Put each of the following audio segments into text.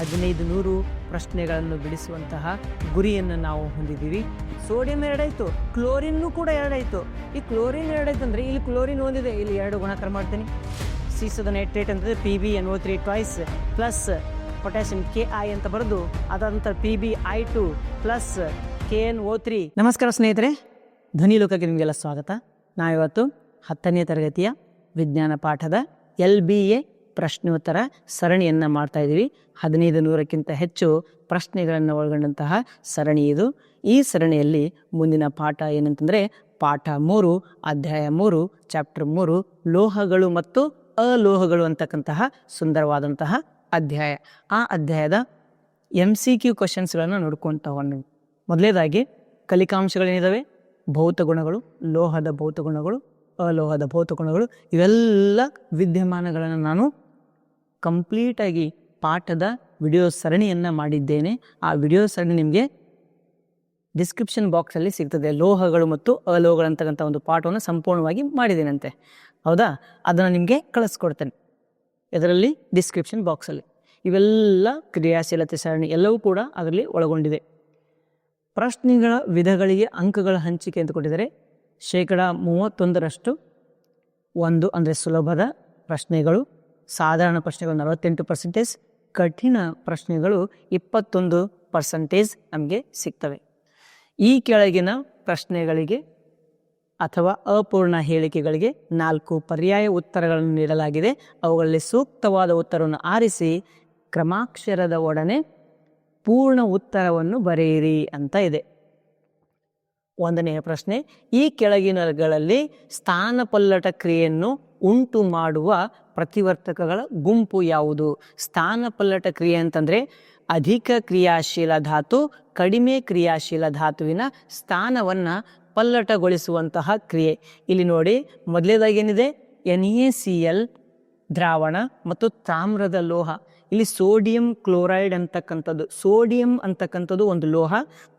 ಹದಿನೈದು ನೂರು ಪ್ರಶ್ನೆಗಳನ್ನು ಬಿಡಿಸುವಂತಹ ಗುರಿಯನ್ನು ನಾವು ಹೊಂದಿದ್ದೀವಿ. ಸೋಡಿಯಂ ಎರಡಾಯಿತು, ಕ್ಲೋರಿನ್ನು ಕೂಡ ಎರಡಾಯಿತು. ಈ ಕ್ಲೋರಿನ್ ಎರಡಾಯ್ತು ಅಂದರೆ ಇಲ್ಲಿ ಕ್ಲೋರಿನ್ ಹೊಂದಿದೆ ಇಲ್ಲಿ ಎರಡು ಗುಣಾಕಾರ ಮಾಡ್ತೀನಿ. ಸೀಸದ ನೈಟ್ರೇಟ್ ಅಂದರೆ P B N O three twice plus potassium K I ಅಂತ ಬರೆದು ಅದಂತರ P B I two plus K N O three ನಮಸ್ಕಾರ ಸ್ನೇಹಿತರೆ, ಧ್ವನಿ ಲೋಕಕ್ಕೆ ನಿಮಗೆಲ್ಲ ಸ್ವಾಗತ. ನಾವಿವತ್ತು ಹತ್ತನೇ ತರಗತಿಯ ವಿಜ್ಞಾನ ಪಾಠದ ಎಲ್ ಬಿ ಎ ಪ್ರಶ್ನೋತ್ತರ ಸರಣಿಯನ್ನು ಮಾಡ್ತಾ ಇದ್ದೀವಿ ಹದಿನೈದು ನೂರಕ್ಕಿಂತ ಹೆಚ್ಚು ಪ್ರಶ್ನೆಗಳನ್ನು ಒಳಗೊಂಡಂತಹ ಸರಣಿ ಇದು. ಈ ಸರಣಿಯಲ್ಲಿ ಮುಂದಿನ ಪಾಠ ಏನಂತಂದರೆ ಪಾಠ ಮೂರು, ಅಧ್ಯಾಯ ಮೂರು, ಚಾಪ್ಟರ್ ಮೂರು, ಲೋಹಗಳು ಮತ್ತು ಅಲೋಹಗಳು ಅಂತಕ್ಕಂತಹ ಸುಂದರವಾದಂತಹ ಅಧ್ಯಾಯ. ಆ ಅಧ್ಯಾಯದ ಎಂ ಸಿ ಕ್ಯೂ ಕ್ವಶನ್ಸ್ಗಳನ್ನು ನೋಡ್ಕೊತ ಹೋಗೋಣ. ಮೊದಲೇದಾಗಿ ಕಲಿಕಾಂಶಗಳೇನಿದ್ದಾವೆ ಭೌತ ಗುಣಗಳು, ಲೋಹದ ಭೌತ ಗುಣಗಳು, ಅಲೋಹದ ಭೌತ ಗುಣಗಳು, ಇವೆಲ್ಲ ವಿದ್ಯಮಾನಗಳನ್ನು ನಾನು ಕಂಪ್ಲೀಟಾಗಿ ಪಾಠದ ವಿಡಿಯೋ ಸರಣಿಯನ್ನು ಮಾಡಿದ್ದೇನೆ. ಆ ವಿಡಿಯೋ ಸರಣಿ ನಿಮಗೆ ಡಿಸ್ಕ್ರಿಪ್ಷನ್ ಬಾಕ್ಸಲ್ಲಿ ಸಿಗ್ತದೆ. ಲೋಹಗಳು ಮತ್ತು ಅಲೋಹಗಳು ಅಂತಕ್ಕಂಥ ಒಂದು ಪಾಠವನ್ನು ಸಂಪೂರ್ಣವಾಗಿ ಮಾಡಿದ್ದೇನಂತೆ. ಹೌದಾ? ಅದನ್ನು ನಿಮಗೆ ಕಳಿಸ್ಕೊಡ್ತೇನೆ. ಇದರಲ್ಲಿ ಡಿಸ್ಕ್ರಿಪ್ಷನ್ ಬಾಕ್ಸಲ್ಲಿ. ಇವೆಲ್ಲ ಕ್ರಿಯಾಶೀಲತೆ ಸರಣಿ ಎಲ್ಲವೂ ಕೂಡ ಅದರಲ್ಲಿ ಒಳಗೊಂಡಿದೆ. ಪ್ರಶ್ನೆಗಳ ವಿಧಗಳಿಗೆ ಅಂಕಗಳ ಹಂಚಿಕೆ ಅಂತ ಕೊಟ್ಟಿದ್ದಾರೆ. ಶೇಕಡ ಮೂವತ್ತೊಂದರಷ್ಟು ಒಂದು ಅಂದರೆ ಸುಲಭದ ಪ್ರಶ್ನೆಗಳು. ಸಾಧಾರಣ ಪ್ರಶ್ನೆಗಳು ನಲವತ್ತೆಂಟು ಪರ್ಸೆಂಟೇಜ್ ಕಠಿಣ ಪ್ರಶ್ನೆಗಳು ಇಪ್ಪತ್ತೊಂದು ಪರ್ಸೆಂಟೇಜ್ ನಮಗೆ ಸಿಗ್ತವೆ. ಈ ಕೆಳಗಿನ ಪ್ರಶ್ನೆಗಳಿಗೆ ಅಥವಾ ಅಪೂರ್ಣ ಹೇಳಿಕೆಗಳಿಗೆ ನಾಲ್ಕು ಪರ್ಯಾಯ ಉತ್ತರಗಳನ್ನು ನೀಡಲಾಗಿದೆ. ಅವುಗಳಲ್ಲಿ ಸೂಕ್ತವಾದ ಉತ್ತರವನ್ನು ಆರಿಸಿ, ಕ್ರಮಾಕ್ಷರದ ಒಡನೆ ಪೂರ್ಣ ಉತ್ತರವನ್ನು ಬರೆಯಿರಿ ಅಂತ ಇದೆ. ಒಂದನೆಯ ಪ್ರಶ್ನೆ, ಈ ಕೆಳಗಿನಗಳಲ್ಲಿ ಸ್ಥಾನಪಲ್ಲಟ ಕ್ರಿಯೆಯನ್ನು ಉಂಟು ಮಾಡುವ ಪ್ರತಿವರ್ತಕಗಳ ಗುಂಪು ಯಾವುದು? ಸ್ಥಾನ ಪಲ್ಲಟ ಕ್ರಿಯೆ ಅಂತಂದರೆ ಅಧಿಕ ಕ್ರಿಯಾಶೀಲ ಧಾತು, ಕಡಿಮೆ ಕ್ರಿಯಾಶೀಲ ಧಾತುವಿನ ಸ್ಥಾನವನ್ನು ಪಲ್ಲಟಗೊಳಿಸುವಂತಹ ಕ್ರಿಯೆ. ಇಲ್ಲಿ ನೋಡಿ ಮೊದಲೇದಾಗಿ ಏನಿದೆ ಎನ್ ಎ ಸಿ ಎಲ್, ದ್ರಾವಣ ಮತ್ತು ತಾಮ್ರದ ಲೋಹ. ಇಲ್ಲಿ ಸೋಡಿಯಂ ಕ್ಲೋರೈಡ್ ಅಂತಕ್ಕಂಥದ್ದು. ಸೋಡಿಯಂ ಅಂತಕ್ಕಂಥದ್ದು ಒಂದು ಲೋಹ,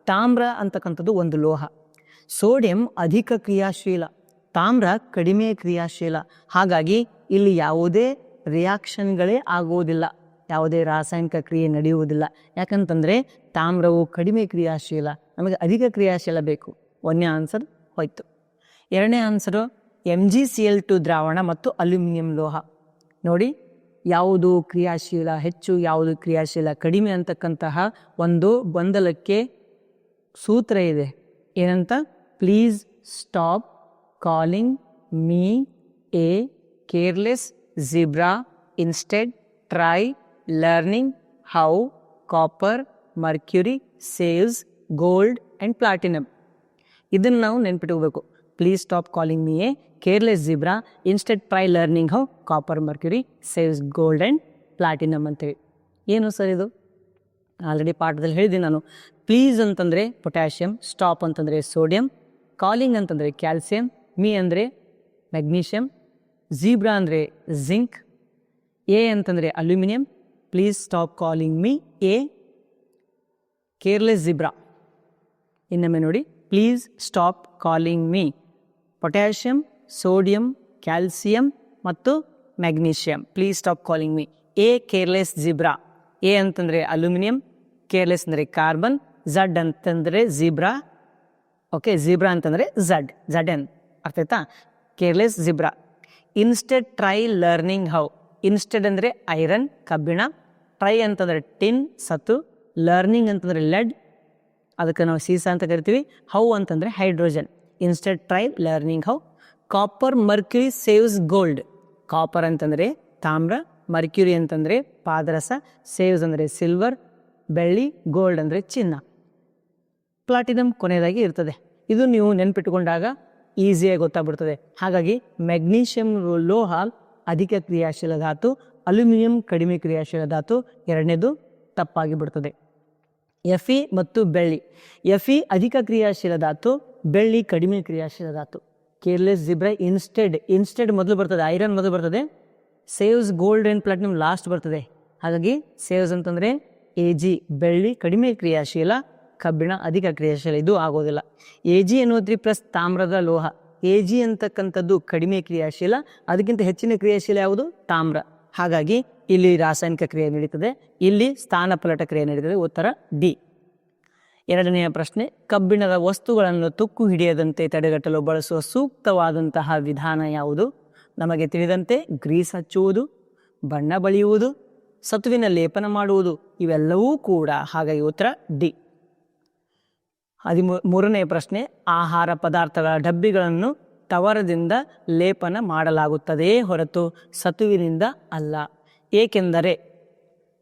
ತಾಮ್ರ ಅಂತಕ್ಕಂಥದ್ದು ಒಂದು ಲೋಹ. ಸೋಡಿಯಂ ಅಧಿಕ ಕ್ರಿಯಾಶೀಲ, ತಾಮ್ರ ಕಡಿಮೆ ಕ್ರಿಯಾಶೀಲ. ಹಾಗಾಗಿ ಇಲ್ಲಿ ಯಾವುದೇ ರಿಯಾಕ್ಷನ್ಗಳೇ ಆಗುವುದಿಲ್ಲ. ಯಾವುದೇ ರಾಸಾಯನಿಕ ಕ್ರಿಯೆ ನಡೆಯುವುದಿಲ್ಲ. ಯಾಕಂತಂದರೆ ತಾಮ್ರವು ಕಡಿಮೆ ಕ್ರಿಯಾಶೀಲ, ನಮಗೆ ಅಧಿಕ ಕ್ರಿಯಾಶೀಲ ಬೇಕು. ಒಂದನೇ ಆನ್ಸರ್ ಹೋಯ್ತು. ಎರಡನೇ answer M G C L two ದ್ರಾವಣ ಮತ್ತು ಅಲ್ಯೂಮಿನಿಯಂ ಲೋಹ. ನೋಡಿ, ಯಾವುದು ಕ್ರಿಯಾಶೀಲ ಹೆಚ್ಚು, ಯಾವುದು ಕ್ರಿಯಾಶೀಲ ಕಡಿಮೆ ಅಂತಕ್ಕಂತಹ ಒಂದು ಗೊಂದಲಕ್ಕೆ ಸೂತ್ರ ಇದೆ. ಏನಂತ? Please stop calling me a careless zebra instead try learning how copper mercury saves gold and platinum ಇದನ್ನು ನಾವು ನೆನ್ಪಿಟ್ಕೋಬೇಕು. Please stop calling me a careless zebra instead try learning how copper mercury saves gold and platinum ಅಂತೇಳಿ ಏನು sir ಇದು? Already ಪಾಠದಲ್ಲಿ ಹೇಳಿದ್ದೀನಿ ನಾನು. Please ಅಂತಂದರೆ potassium stop ಅಂತಂದರೆ ಸೋಡಿಯಂ ಕಾಲಿಂಗ್ ಅಂತಂದರೆ ಕ್ಯಾಲ್ಸಿಯಂ ಮೀ ಅಂದರೆ ಮೆಗ್ನೀಷಿಯಮ್ ಝೀಬ್ರಾ ಅಂದರೆ ಜಿಂಕ್ ಎ ಅಂತಂದರೆ aluminium please stop calling me a careless zebra ಇನ್ನೊಮ್ಮೆ ನೋಡಿ. Please stop calling me potassium sodium calcium ಮತ್ತು magnesium please stop calling me a careless zebra A ಅಂತಂದರೆ aluminium careless ಅಂದರೆ carbon Z ಅಂತಂದರೆ zebra okay zebra ಅಂತಂದರೆ Z Z N ಅರ್ಥ ಆಯ್ತಾ? Careless zebra instead try learning how instead ಅಂದರೆ iron ಕಬ್ಬಿಣ. Try ಅಂತಂದರೆ ಟಿನ್ ಸತು ಲರ್ನಿಂಗ್ ಅಂತಂದರೆ ಲೆಡ್ ಅದಕ್ಕೆ ನಾವು ಸೀಸ ಅಂತ ಕರಿತೀವಿ. ಹೌ ಅಂತಂದರೆ hydrogen instead try learning how copper mercury saves gold copper ಅಂತಂದರೆ ತಾಮ್ರ ಮರ್ಕ್ಯುರಿ ಅಂತಂದರೆ ಪಾದರಸ ಸೇವ್ಸ್ ಅಂದರೆ ಸಿಲ್ವರ್ ಬೆಳ್ಳಿ ಗೋಲ್ಡ್ ಅಂದರೆ ಚಿನ್ನ. ಪ್ಲಾಟಿನಮ್ ಕೊನೆಯದಾಗಿ ಇರ್ತದೆ. ಇದು ನೀವು ನೆನ್ಪಿಟ್ಟುಕೊಂಡಾಗ ಈಸಿಯಾಗಿ ಗೊತ್ತಾಗ್ಬಿಡ್ತದೆ. ಹಾಗಾಗಿ ಮೆಗ್ನೀಷಿಯಂ ಲೋಹ ಅಧಿಕ ಕ್ರಿಯಾಶೀಲ ಧಾತು ಅಲ್ಯೂಮಿನಿಯಂ ಕಡಿಮೆ ಕ್ರಿಯಾಶೀಲ ಧಾತು ಎರಡನೇದು ತಪ್ಪಾಗಿ ಬಿಡ್ತದೆ ಎಫ್ ಮತ್ತು ಬೆಳ್ಳಿ. ಎಫ್ ಅಧಿಕ ಕ್ರಿಯಾಶೀಲ ಧಾತು ಬೆಳ್ಳಿ ಕಡಿಮೆ ಕ್ರಿಯಾಶೀಲ ಧಾತು ಕೇರ್ಲೆಸ್ ಜಿಬ್ರೆ ಇನ್ಸ್ಟೆಡ್. ಇನ್ಸ್ಟೆಡ್ ಮೊದಲು ಬರ್ತದೆ, ಐರನ್ ಮೊದಲು ಬರ್ತದೆ. Saves gold and platinum last ಬರ್ತದೆ. ಹಾಗಾಗಿ ಸೇವ್ಸ್ ಅಂತಂದರೆ ಎ ಜಿ, ಬೆಳ್ಳಿ ಕಡಿಮೆ ಕ್ರಿಯಾಶೀಲ ಕಬ್ಬಿಣ ಅಧಿಕ ಕ್ರಿಯಾಶೀಲ. ಇದು ಆಗೋದಿಲ್ಲ. ಎ ಜಿ ಎನ್ನುವುದ್ರಿ ಪ್ಲಸ್ ತಾಮ್ರದ ಲೋಹ. ಎ ಜಿ ಅಂತಕ್ಕಂಥದ್ದು ಕಡಿಮೆ ಕ್ರಿಯಾಶೀಲ, ಅದಕ್ಕಿಂತ ಹೆಚ್ಚಿನ ಕ್ರಿಯಾಶೀಲ ಯಾವುದು? ತಾಮ್ರ. ಹಾಗಾಗಿ ಇಲ್ಲಿ ರಾಸಾಯನಿಕ ಕ್ರಿಯೆ ನಡೀತದೆ ಇಲ್ಲಿ ಸ್ಥಾನಪಲ್ಲಟ ಕ್ರಿಯೆ ನಡೀತದೆ ಉತ್ತರ ಡಿ ಎರಡನೆಯ ಪ್ರಶ್ನೆ, ಕಬ್ಬಿಣದ ವಸ್ತುಗಳನ್ನು ತುಕ್ಕು ಹಿಡಿಯದಂತೆ ತಡೆಗಟ್ಟಲು ಬಳಸುವ ಸೂಕ್ತವಾದಂತಹ ವಿಧಾನ ಯಾವುದು? ನಮಗೆ ತಿಳಿದಂತೆ ಗ್ರೀಸ್ ಹಚ್ಚುವುದು, ಬಣ್ಣ ಬಳಿಯುವುದು, ಸತುವಿನ ಲೇಪನ ಮಾಡುವುದು, ಇವೆಲ್ಲವೂ ಕೂಡ. ಹಾಗಾಗಿ ಉತ್ತರ ಡಿ ಹದಿಮೂ, ಮೂರನೇ ಪ್ರಶ್ನೆ, ಆಹಾರ ಪದಾರ್ಥಗಳ ಡಬ್ಬಿಗಳನ್ನು ತವರದಿಂದ ಲೇಪನ ಮಾಡಲಾಗುತ್ತದೆಯೇ ಹೊರತು ಸತುವಿನಿಂದ ಅಲ್ಲ. ಏಕೆಂದರೆ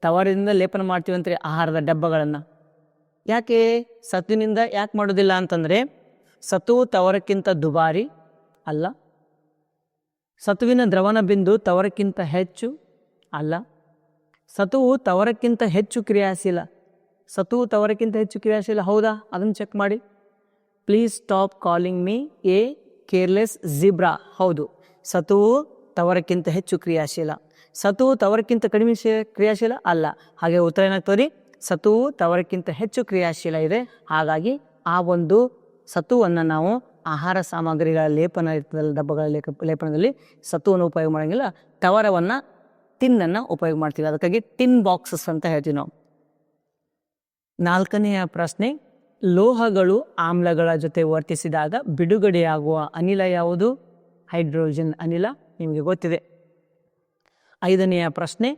ತವರದಿಂದ ಲೇಪನ ಮಾಡ್ತೀವಂದ್ರೆ ಆಹಾರದ ಡಬ್ಬಗಳನ್ನು. ಯಾಕೆ? ಸತುವಿನಿಂದ ಯಾಕೆ ಮಾಡೋದಿಲ್ಲ ಅಂತಂದರೆ ಸತುವು ತವರಕ್ಕಿಂತ ದುಬಾರಿ ಅಲ್ಲ. ಸತುವಿನ ದ್ರವಣ ಬಿಂದು ತವರಕ್ಕಿಂತ ಹೆಚ್ಚು ಅಲ್ಲ. ಸತುವು ತವರಕ್ಕಿಂತ ಹೆಚ್ಚು ಕ್ರಿಯಾಶೀಲ. ಸತುವು ತವರಕ್ಕಿಂತ ಹೆಚ್ಚು ಕ್ರಿಯಾಶೀಲ, ಹೌದಾ? ಅದನ್ನು ಚೆಕ್ ಮಾಡಿ. Please stop calling me a careless zebra ಹೌದು ಸತುವು ತವರಕ್ಕಿಂತ ಹೆಚ್ಚು ಕ್ರಿಯಾಶೀಲ. ಸತುವು ತವರಕ್ಕಿಂತ ಕಡಿಮೆ ಕ್ರಿಯಾಶೀಲ ಅಲ್ಲ. ಹಾಗೆ ಉತ್ತರ ಏನಾಗ್ತದೆ ಸತುವು ತವರಕ್ಕಿಂತ ಹೆಚ್ಚು ಕ್ರಿಯಾಶೀಲ ಇದೆ. ಹಾಗಾಗಿ ಆ ಒಂದು ಸತುವನ್ನು ನಾವು ಆಹಾರ ಸಾಮಗ್ರಿಗಳ ಲೇಪನ ಇರ್ತದಲ್ಲ, ಡಬ್ಬಗಳ ಲೇಪ ಲೇಪನದಲ್ಲಿ ಸತುವನ್ನು ಉಪಯೋಗ ಮಾಡೋಂಗಿಲ್ಲ. ತವರವನ್ನು ಟಿನ್ನನ್ನು ಉಪಯೋಗ ಮಾಡ್ತೀವಿ. ಅದಕ್ಕಾಗಿ ಟಿನ್ ಬಾಕ್ಸಸ್ ಅಂತ ಹೇಳ್ತೀವಿ ನಾವು. ನಾಲ್ಕನೆಯ ಪ್ರಶ್ನೆ, ಲೋಹಗಳು ಆಮ್ಲಗಳ ಜೊತೆ ವರ್ತಿಸಿದಾಗ ಬಿಡುಗಡೆಯಾಗುವ ಅನಿಲ ಯಾವುದು? ಹೈಡ್ರೋಜನ್ ಅನಿಲ, ನಿಮಗೆ ಗೊತ್ತಿದೆ. ಐದನೆಯ ಪ್ರಶ್ನೆ,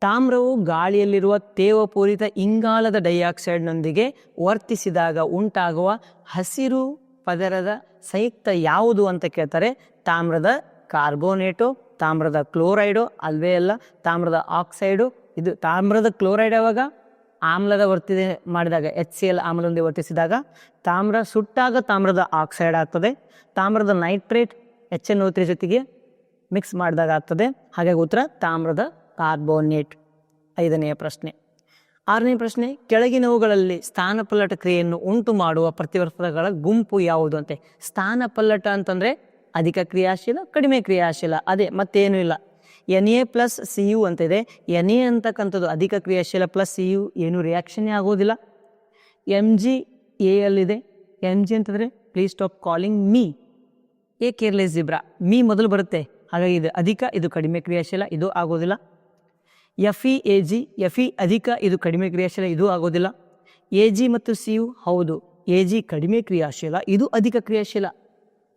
ತಾಮ್ರವು ಗಾಳಿಯಲ್ಲಿರುವ ತೇವಪೂರಿತ ಇಂಗಾಲದ ಡೈಆಕ್ಸೈಡ್ನೊಂದಿಗೆ ವರ್ತಿಸಿದಾಗ ಉಂಟಾಗುವ ಹಸಿರು ಪದರದ ಸಂಯುಕ್ತ ಯಾವುದು ಅಂತ ಕೇಳ್ತಾರೆ? ತಾಮ್ರದ ಕಾರ್ಬೋನೇಟು, ತಾಮ್ರದ ಕ್ಲೋರೈಡು, ಅಲ್ವೇ ಅಲ್ಲ, ತಾಮ್ರದ ಆಕ್ಸೈಡು, ಇದು ತಾಮ್ರದ ಕ್ಲೋರೈಡ್ ಯಾವಾಗ? ಆಮ್ಲದ ವರ್ತಿ ಮಾಡಿದಾಗ ಎಚ್ ಸಿ ಎಲ್ ಆಮ್ಲದೊಂದಿಗೆ ವರ್ತಿಸಿದಾಗ ತಾಮ್ರ ಸುಟ್ಟಾಗ ತಾಮ್ರದ ಆಕ್ಸೈಡ್ ಆಗ್ತದೆ. ತಾಮ್ರದ ನೈಟ್ರೇಟ್ ಎಚ್ ಎನ್ ತ್ರೀ ಜೊತೆಗೆ ಮಿಕ್ಸ್ ಮಾಡಿದಾಗ ಆಗ್ತದೆ. ಹಾಗಾಗಿ ಉತ್ತರ ತಾಮ್ರದ ಕಾರ್ಬೋನೇಟ್ ಐದನೆಯ ಪ್ರಶ್ನೆ. ಆರನೇ ಪ್ರಶ್ನೆ, ಕೆಳಗಿನವುಗಳಲ್ಲಿ ಸ್ಥಾನಪಲ್ಲಟ ಕ್ರಿಯೆಯನ್ನು ಉಂಟು ಮಾಡುವ ಪ್ರತಿವರ್ತಕಗಳ ಗುಂಪು ಯಾವುದು ಅಂತೆ? ಸ್ಥಾನಪಲ್ಲಟ ಅಂತಂದರೆ ಅಧಿಕ ಕ್ರಿಯಾಶೀಲ, ಕಡಿಮೆ ಕ್ರಿಯಾಶೀಲ, ಅದೇ ಮತ್ತೇನೂ ಇಲ್ಲ. N A plus C U ಅಂತಿದೆ. ಎನ್ ಎ ಅಂತಕ್ಕಂಥದ್ದು ಅಧಿಕ ಕ್ರಿಯಾಶೀಲ ಪ್ಲಸ್ ಸಿ ಯು ಏನು ರಿಯಾಕ್ಷನ್ನೇ ಆಗೋದಿಲ್ಲ. ಎಂ ಜಿ ಎ ಎಲ್ಲಿದೆ ಎಂ ಜಿ ಅಂತಂದರೆ please stop calling me a careless zebra me ಮೊದಲು ಬರುತ್ತೆ. ಹಾಗಾಗಿ ಇದು ಅಧಿಕ, ಇದು ಕಡಿಮೆ ಕ್ರಿಯಾಶೀಲ, ಇದು ಆಗೋದಿಲ್ಲ. F E A G, F E ಅಧಿಕ, ಇದು ಕಡಿಮೆ ಕ್ರಿಯಾಶೀಲ, ಇದು ಆಗೋದಿಲ್ಲ. ಎ ಜಿ ಮತ್ತು ಸಿ ಯು ಹೌದು. ಎ ಜಿ ಕಡಿಮೆ ಕ್ರಿಯಾಶೀಲ, ಇದು ಅಧಿಕ ಕ್ರಿಯಾಶೀಲ.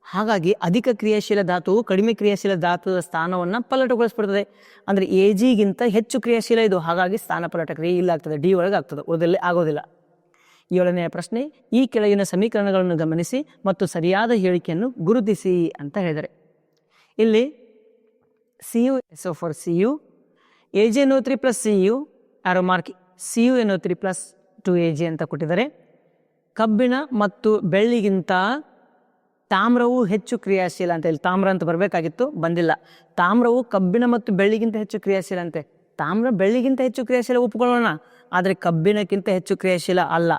ಹಾಗಾಗಿ ಅಧಿಕ ಕ್ರಿಯಾಶೀಲ ಧಾತುವು ಕಡಿಮೆ ಕ್ರಿಯಾಶೀಲ ಧಾತುವ ಸ್ಥಾನವನ್ನು ಪಲ್ಲಟಗೊಳಿಸ್ಬಿಡ್ತದೆ. ಅಂದರೆ ಎ ಜಿಗಿಂತ ಹೆಚ್ಚು ಕ್ರಿಯಾಶೀಲ ಇದು. ಹಾಗಾಗಿ ಸ್ಥಾನ ಪಲಟ ಕ್ರಿಯೆ ಇಲ್ಲ ಆಗ್ತದೆ ಡಿ ಒಳಗೆ ಆಗ್ತದೆ. ಓದಲ್ಲಿ ಆಗೋದಿಲ್ಲ. ಏಳನೆಯ ಪ್ರಶ್ನೆ, ಈ ಕೆಳಗಿನ ಸಮೀಕರಣಗಳನ್ನು ಗಮನಿಸಿ ಮತ್ತು ಸರಿಯಾದ ಹೇಳಿಕೆಯನ್ನು ಗುರುತಿಸಿ ಅಂತ ಹೇಳಿದರೆ. ಇಲ್ಲಿ C U S O four C U A G O three plus C U arrow mark C U N O three plus two A G ಅಂತ ಕೊಟ್ಟಿದ್ದಾರೆ. ಕಬ್ಬಿಣ ಮತ್ತು ಬೆಳ್ಳಿಗಿಂತ ತಾಮ್ರವು ಹೆಚ್ಚು ಕ್ರಿಯಾಶೀಲ ಅಂತ ಹೇಳಿ, ತಾಮ್ರ ಅಂತ ಬರಬೇಕಾಗಿತ್ತು, ಬಂದಿಲ್ಲ. ತಾಮ್ರವು ಕಬ್ಬಿಣ ಮತ್ತು ಬೆಳ್ಳಿಗಿಂತ ಹೆಚ್ಚು ಕ್ರಿಯಾಶೀಲ ಅಂತೆ. ತಾಮ್ರ ಬೆಳ್ಳಿಗಿಂತ ಹೆಚ್ಚು ಕ್ರಿಯಾಶೀಲ ಒಪ್ಕೊಳ್ಳೋಣ, ಆದರೆ ಕಬ್ಬಿಣಕ್ಕಿಂತ ಹೆಚ್ಚು ಕ್ರಿಯಾಶೀಲ ಅಲ್ಲ.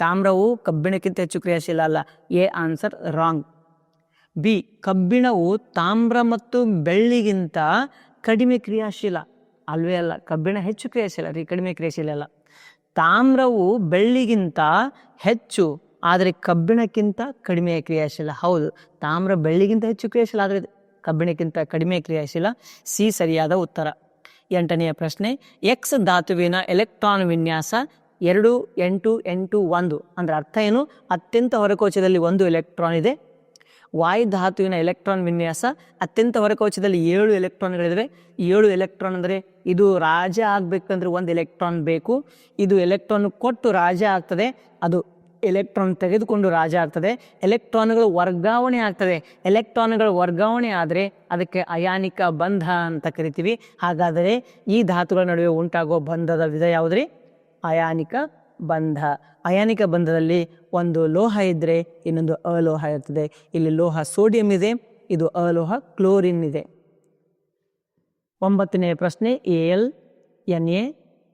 ತಾಮ್ರವು ಕಬ್ಬಿಣಕ್ಕಿಂತ ಹೆಚ್ಚು ಕ್ರಿಯಾಶೀಲ ಅಲ್ಲ. A answer wrong. ಬಿ, ಕಬ್ಬಿಣವು ತಾಮ್ರ ಮತ್ತು ಬೆಳ್ಳಿಗಿಂತ ಕಡಿಮೆ ಕ್ರಿಯಾಶೀಲ. ಅಲ್ವೇ ಅಲ್ಲ, ಕಬ್ಬಿಣ ಹೆಚ್ಚು ಕ್ರಿಯಾಶೀಲ, ರೀ ಕಡಿಮೆ ಕ್ರಿಯಾಶೀಲ ಅಲ್ಲ. ತಾಮ್ರವು ಬೆಳ್ಳಿಗಿಂತ ಹೆಚ್ಚು ಆದರೆ ಕಬ್ಬಿಣಕ್ಕಿಂತ ಕಡಿಮೆ ಕ್ರಿಯಾಶೀಲ. ಹೌದು, ತಾಮ್ರ ಬೆಳ್ಳಿಗಿಂತ ಹೆಚ್ಚು ಕ್ರಿಯಾಶೀಲ, ಆದರೆ ಕಬ್ಬಿಣಕ್ಕಿಂತ ಕಡಿಮೆ ಕ್ರಿಯಾಶೀಲ. ಸಿ ಸರಿಯಾದ ಉತ್ತರ. ಎಂಟನೆಯ ಪ್ರಶ್ನೆ ಎಕ್ಸ್ ಧಾತುವಿನ ಎಲೆಕ್ಟ್ರಾನ್ ವಿನ್ಯಾಸ ಎರಡು, ಎಂಟು ಎಂಟು, ಒಂದು. ಅಂದರೆ ಅರ್ಥ ಏನು? ಅತ್ಯಂತ ಹೊರಕೋಚದಲ್ಲಿ ಒಂದು ಎಲೆಕ್ಟ್ರಾನ್ ಇದೆ. ವಾಯು ಧಾತುವಿನ ಎಲೆಕ್ಟ್ರಾನ್ ವಿನ್ಯಾಸ ಅತ್ಯಂತ ಹೊರಕೋಚದಲ್ಲಿ ಏಳು ಎಲೆಕ್ಟ್ರಾನ್ಗಳಿವೆ. ಏಳು ಎಲೆಕ್ಟ್ರಾನ್ ಅಂದರೆ ಇದು ರಾಜ ಆಗಬೇಕಂದ್ರೆ ಒಂದು ಎಲೆಕ್ಟ್ರಾನ್ ಬೇಕು. ಇದು ಎಲೆಕ್ಟ್ರಾನ್ ಕೊಟ್ಟು ರಾಜ ಆಗ್ತದೆ. ಅದು ಎಲೆಕ್ಟ್ರಾನ್ ತೆಗೆದುಕೊಂಡು ರಾಜ ಆಗ್ತದೆ. ಎಲೆಕ್ಟ್ರಾನ್ಗಳು ವರ್ಗಾವಣೆ ಆಗ್ತದೆ. ಎಲೆಕ್ಟ್ರಾನ್ಗಳು ವರ್ಗಾವಣೆ ಆದರೆ ಅದಕ್ಕೆ ಅಯಾನಿಕ ಬಂಧ ಅಂತ ಕರಿತೀವಿ. ಹಾಗಾದರೆ ಈ ಧಾತುಗಳ ನಡುವೆ ಉಂಟಾಗುವ ಬಂಧದ ವಿಧ ಯಾವುದ್ರಿ? ಅಯಾನಿಕ ಬಂಧ. ಅಯಾನಿಕ ಬಂಧದಲ್ಲಿ ಒಂದು ಲೋಹ ಇದ್ದರೆ ಇನ್ನೊಂದು ಅಲೋಹ ಇರ್ತದೆ. ಇಲ್ಲಿ ಲೋಹ ಸೋಡಿಯಂ ಇದೆ, ಇದು ಅಲೋಹ ಕ್ಲೋರಿನ್ ಇದೆ. ಒಂಬತ್ತನೇ ಪ್ರಶ್ನೆ, A L N A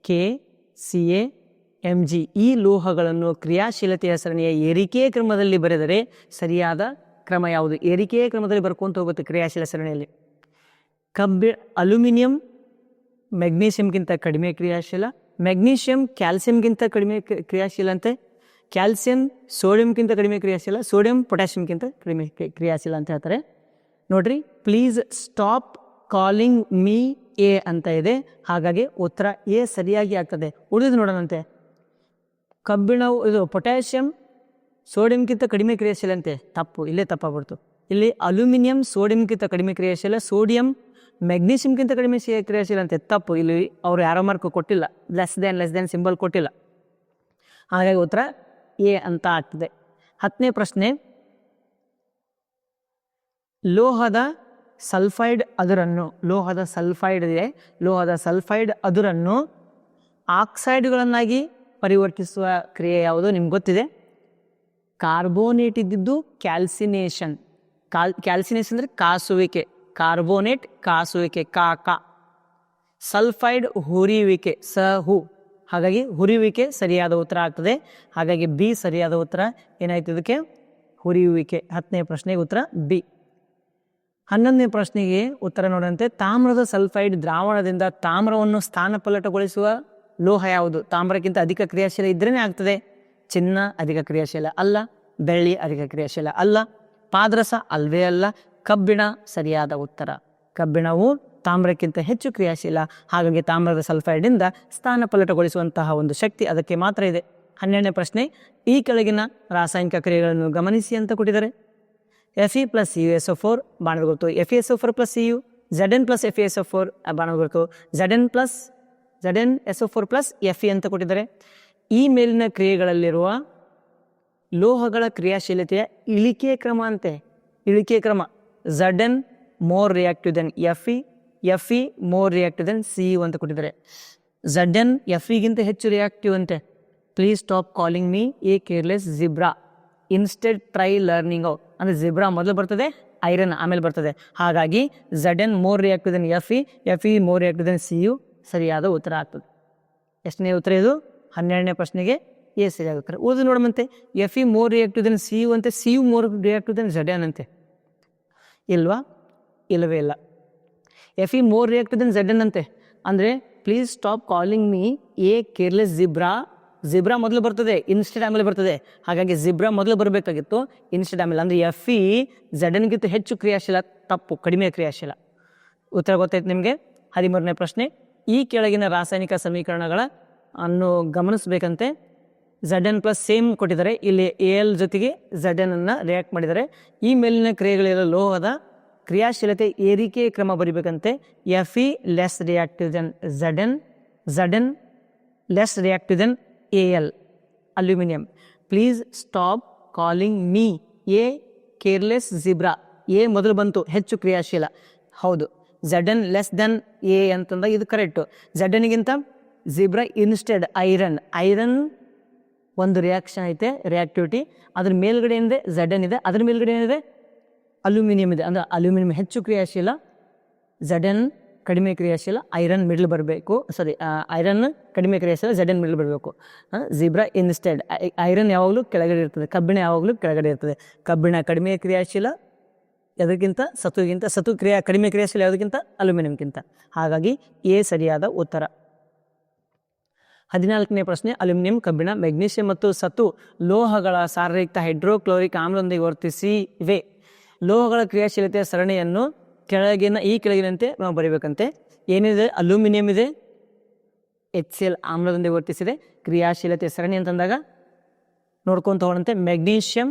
K C A M G ಈ ಲೋಹಗಳನ್ನು ಕ್ರಿಯಾಶೀಲತೆಯ ಸರಣಿಯ ಏರಿಕೆಯ ಕ್ರಮದಲ್ಲಿ ಬರೆದರೆ ಸರಿಯಾದ ಕ್ರಮ ಯಾವುದು? ಏರಿಕೆಯ ಕ್ರಮದಲ್ಲಿ ಬರ್ಕೊಂತ ಹೋಗುತ್ತೆ ಕ್ರಿಯಾಶೀಲ ಸರಣಿಯಲ್ಲಿ. ಕಬ್ಬಿ ಅಲ್ಯೂಮಿನಿಯಂ ಮೆಗ್ನೀಷಿಯಮ್ಗಿಂತ ಕಡಿಮೆ ಕ್ರಿಯಾಶೀಲ ಮೆಗ್ನೀಷಿಯಂ ಕ್ಯಾಲ್ಸಿಯಂಗಿಂತ ಕಡಿಮೆ ಕ್ರಿ- ಕ್ರಿಯಾಶೀಲ ಅಂತೆ, ಕ್ಯಾಲ್ಸಿಯಂ, ಸೋಡಿಯಂಗಿಂತ ಕಡಿಮೆ ಕ್ರಿಯಾಶೀಲ, ಸೋಡಿಯಂ ಪೊಟ್ಯಾಷಿಯಮ್ಗಿಂತ ಕಡಿಮೆ ಕ್ರಿ- ಕ್ರಿಯಾಶೀಲ ಅಂತ ಹೇಳ್ತಾರೆ. ನೋಡ್ರಿ, please stop calling me a ಅಂತ ಇದೆ, ಹಾಗಾಗಿ ಉತ್ತರ ಎ ಸರಿಯಾಗಿ ಆಗ್ತದೆ. ಉಳಿದು ನೋಡೋಣಂತೆ. ಕಬ್ಬಿಣವು ಇದು ಪೊಟ್ಯಾಷಿಯಂ ಸೋಡಿಯಂಗಿಂತ ಕಡಿಮೆ ಕ್ರಿಯಾಶೀಲ ಅಂತೆ. ತಪ್ಪು, ಇಲ್ಲೇ ತಪ್ಪಾಗ್ಬಿಡ್ತು. ಇಲ್ಲಿ ಅಲ್ಯೂಮಿನಿಯಂ ಸೋಡಿಯಂಗಿಂತ ಕಡಿಮೆ ಕ್ರಿಯಾಶೀಲ, ಸೋಡಿಯಂ ಮೆಗ್ನೀಷಿಯಂಗಿಂತ ಕಡಿಮೆ ಕ್ರಿಯಾಶೀಲಂತೆ ತಪ್ಪು, ಇಲ್ಲಿ ಅವರು ಯಾರೋ ಮಾರ್ಕ್ ಕೊಟ್ಟಿಲ್ಲ. Less than less than symbol ಕೊಟ್ಟಿಲ್ಲ. ಹಾಗಾಗಿ ಉತ್ತರ ಎ ಅಂತ ಆಗ್ತದೆ. ಹತ್ತನೇ ಪ್ರಶ್ನೆ. ಲೋಹದ ಸಲ್ಫೈಡ್ ಅದುರನ್ನು, ಲೋಹದ ಸಲ್ಫೈಡ್ ಇದೆ. ಲೋಹದ ಸಲ್ಫೈಡ್ ಅದುರನ್ನು ಆಕ್ಸೈಡ್ಗಳನ್ನಾಗಿ ಪರಿವರ್ತಿಸುವ ಕ್ರಿಯೆ ಯಾವುದು ನಿಮ್ಗೆ ಗೊತ್ತಿದೆ? ಕಾರ್ಬೋನೇಟ್ ಇದ್ದಿದ್ದು ಕ್ಯಾಲ್ಸಿನೇಷನ್. ಕಾಲ್, ಕ್ಯಾಲ್ಸಿನೇಷನ್ ಅಂದರೆ ಕಾಸುವಿಕೆ. ಕಾರ್ಬೋನೇಟ್, ಕಾಸುವಿಕೆ, ಕಾ ಕಾ. ಸಲ್ಫೈಡ್ ಹುರಿಯುವಿಕೆ, ಸ, ಹು. ಹಾಗಾಗಿ ಹುರಿಯುವಿಕೆ ಸರಿಯಾದ ಉತ್ತರ ಆಗ್ತದೆ. ಹಾಗಾಗಿ ಬಿ ಸರಿಯಾದ ಉತ್ತರ. ಏನಾಯ್ತು ಇದಕ್ಕೆ? ಹುರಿಯುವಿಕೆ. ಹತ್ತನೇ ಪ್ರಶ್ನೆಗೆ ಉತ್ತರ ಬಿ. ಹನ್ನೊಂದನೇ ಪ್ರಶ್ನೆಗೆ ಉತ್ತರ ನೋಡಂತೆ. ತಾಮ್ರದ ಸಲ್ಫೈಡ್ ದ್ರಾವಣದಿಂದ ತಾಮ್ರವನ್ನು ಸ್ಥಾನಪಲ್ಲಟಗೊಳಿಸುವ ಲೋಹ ಯಾವುದು? ತಾಮ್ರಕ್ಕಿಂತ ಅಧಿಕ ಕ್ರಿಯಾಶೀಲ ಇದ್ರೇ ಆಗ್ತದೆ. ಚಿನ್ನ ಅಧಿಕ ಕ್ರಿಯಾಶೀಲ ಅಲ್ಲ, ಬೆಳ್ಳಿ ಅಧಿಕ ಕ್ರಿಯಾಶೀಲ ಅಲ್ಲ, ಪಾದರಸ ಅಲ್ವೇ ಅಲ್ಲ, ಕಬ್ಬಿಣ ಸರಿಯಾದ ಉತ್ತರ. ಕಬ್ಬಿಣವು ತಾಮ್ರಕ್ಕಿಂತ ಹೆಚ್ಚು ಕ್ರಿಯಾಶೀಲ, ಹಾಗಾಗಿ ತಾಮ್ರದ ಸಲ್ಫೈಡಿಂದ ಸ್ಥಾನಪಲ್ಲಟಗೊಳಿಸುವಂತಹ ಒಂದು ಶಕ್ತಿ ಅದಕ್ಕೆ ಮಾತ್ರ ಇದೆ. ಹನ್ನೆರಡನೇ ಪ್ರಶ್ನೆ, ಈ ಕೆಳಗಿನ ರಾಸಾಯನಿಕ ಕ್ರಿಯೆಗಳನ್ನು ಗಮನಿಸಿ ಅಂತ ಕೊಟ್ಟಿದ್ದಾರೆ. F E plus U S O four ಬಾಣದ ಗುರುತು. F S O four plus C U Z N plus F S O four ಬಾಣದ ಗುರುತು. N plus Z N S O four plus F E ಅಂತ ಕೊಟ್ಟಿದ್ದಾರೆ. ಈ ಮೇಲಿನ ಕ್ರಿಯೆಗಳಲ್ಲಿರುವ ಲೋಹಗಳ ಕ್ರಿಯಾಶೀಲತೆಯ ಇಳಿಕೆ ಕ್ರಮ ಅಂತೆ. ಇಳಿಕೆ ಕ್ರಮ. Z N more reactive than F E F E more reactive than C U ಅಂತ ಕೊಟ್ಟಿದ್ದಾರೆ. ಝಡ್ ಎನ್ ಎಫ್ ಇಗಿಂತ ಹೆಚ್ಚು ರಿಯಾಕ್ಟಿವ್ ಅಂತೆ. Please stop calling me a careless zebra instead try learning out ಅಂದರೆ ಜಿಬ್ರಾ ಮೊದಲು ಬರ್ತದೆ ಐರನ್ ಆಮೇಲೆ ಬರ್ತದೆ. ಹಾಗಾಗಿ Z N more reactive than F E F E more reactive than C U ಸರಿಯಾದ ಉತ್ತರ ಆಗ್ತದೆ. ಎಷ್ಟನೇ ಉತ್ತರ ಇದು? ಹನ್ನೆರಡನೇ ಪ್ರಶ್ನೆಗೆ ಎ ಸರಿಯಾದ ಉತ್ತರ. ಓದು ನೋಡಮಂತೆ. F E more reactive than C U ಅಂತೆ. C U more reactive than Z N ಅಂತೆ. ಇಲ್ವಾ? ಇಲ್ಲವೇ ಇಲ್ಲ. F E more reactive than Z N ಅಂತೆ. ಅಂದರೆ please stop calling me a careless zebra zebra ಮೊದಲು ಬರ್ತದೆ. ಇನ್ಸ್ಟೆಡ್ ಬರ್ತದೆ. ಹಾಗಾಗಿ ಜಿಬ್ರಾ ಮೊದಲು ಬರಬೇಕಾಗಿತ್ತು. ಇನ್ಸ್ಟೆಡ್ ಆಮೇಲೆ ಅಂದರೆ, ಎಫ್ ಇ ಝಡ್ ಎನ್ಗಿಂತ ಹೆಚ್ಚು ಕ್ರಿಯಾಶೀಲ. ತಪ್ಪು. ಕಡಿಮೆ ಕ್ರಿಯಾಶೀಲ. ಉತ್ತರ ಗೊತ್ತಾಯ್ತು ನಿಮಗೆ? ಹದಿಮೂರನೇ ಪ್ರಶ್ನೆ. ಈ ಕೆಳಗಿನ ರಾಸಾಯನಿಕ ಸಮೀಕರಣಗಳ ಅನ್ನು ಗಮನಿಸಬೇಕಂತೆ. ಝಡ್ ಎನ್ ಪ್ಲಸ್ ಸೇಮ್ ಕೊಟ್ಟಿದ್ದಾರೆ. ಇಲ್ಲಿ ಎ ಎಲ್ ಜೊತೆಗೆ ಝಡ್ ಎನ್ ಅನ್ನು ರಿಯಾಕ್ಟ್ ಮಾಡಿದ್ದಾರೆ. ಈ ಮೇಲಿನ ಕ್ರಿಯೆಗಳಿರೋ ಲೋಹದ ಕ್ರಿಯಾಶೀಲತೆ ಏರಿಕೆ ಕ್ರಮ ಬರಿಬೇಕಂತೆ. F E less reactive than Z N Z N less reactive than A L aluminium please stop calling me a careless zebra A ಮೊದಲು ಬಂತು, ಹೆಚ್ಚು ಕ್ರಿಯಾಶೀಲ. ಹೌದು. Z N less than A ಅಂತಂದ ಇದು ಕರೆಕ್ಟು ಝಡ್ ಎನ್ಗಿಂತ ಜಿಬ್ರಾ ಇನ್ಸ್ಟೆಡ್ ಐರನ್ ಐರನ್ ಒಂದು reaction ಐತೆ ರಿಯಾಕ್ಟಿವಿಟಿ ಅದ್ರ ಮೇಲ್ಗಡೆ ಏನಿದೆ? ಝಡ್ ಇದೆ. ಅದ್ರ ಮೇಲ್ಗಡೆ ಏನಿದೆ? ಅಲ್ಯೂಮಿನಿಯಂ ಇದೆ. ಅಂದರೆ ಅಲ್ಯೂಮಿನಿಯಂ ಹೆಚ್ಚು ಕ್ರಿಯಾಶೀಲ. ಝಡ್ ಎನ್ ಕಡಿಮೆ ಕ್ರಿಯಾಶೀಲ. ಐರನ್ ಮಿಡ್ಲ್ ಬರಬೇಕು. ಸಾರಿ ಐರನ್ ಕಡಿಮೆ ಕ್ರಿಯಾಶೀಲ ಝಡ್ ಎನ್ ಮಿಡ್ಲ್ ಬರಬೇಕು ಝಿಬ್ರಾ ಇನ್ಸ್ಟೆಡ್ ಐರನ್ ಯಾವಾಗಲೂ ಕೆಳಗಡೆ ಇರ್ತದೆ. ಕಬ್ಬಿಣ ಯಾವಾಗಲೂ ಕೆಳಗಡೆ ಇರ್ತದೆ. ಕಬ್ಬಿಣ ಕಡಿಮೆ ಕ್ರಿಯಾಶೀಲ ಯಾವುದಕ್ಕಿಂತ? ಸತುಗಿಂತ ಸತು ಕ್ರಿಯಾ, ಕಡಿಮೆ ಕ್ರಿಯಾಶೀಲ ಯಾವುದಕ್ಕಿಂತ? ಅಲ್ಯೂಮಿನಿಯಂಗಿಂತ. ಹಾಗಾಗಿ ಎ ಸರಿಯಾದ ಉತ್ತರ. ಹದಿನಾಲ್ಕನೇ ಪ್ರಶ್ನೆ, ಅಲ್ಯೂಮಿನಿಯಂ, ಕಬ್ಬಿಣ, ಮೆಗ್ನೀಷಿಯಂ ಮತ್ತು ಸತು ಲೋಹಗಳ ಸಾರಯುಕ್ತ ಹೈಡ್ರೋಕ್ಲೋರಿಕ್ ಆಮ್ಲದೊಂದಿಗೆ ವರ್ತಿಸಿ ಇವೆ ಲೋಹಗಳ ಕ್ರಿಯಾಶೀಲತೆಯ ಸರಣಿಯನ್ನು ಕೆಳಗಿನ, ಈ ಕೆಳಗಿನಂತೆ ನಾವು ಬರೀಬೇಕಂತೆ. ಏನಿದೆ? ಅಲ್ಯೂಮಿನಿಯಂ ಇದೆ. ಎಚ್ ಸಿ ಎಲ್ ಆಮ್ಲದೊಂದಿಗೆ ವರ್ತಿಸಿದೆ. ಕ್ರಿಯಾಶೀಲತೆ ಸರಣಿ ಅಂತಂದಾಗ ನೋಡ್ಕೊಂತ ಹೋದಂತೆ magnesium,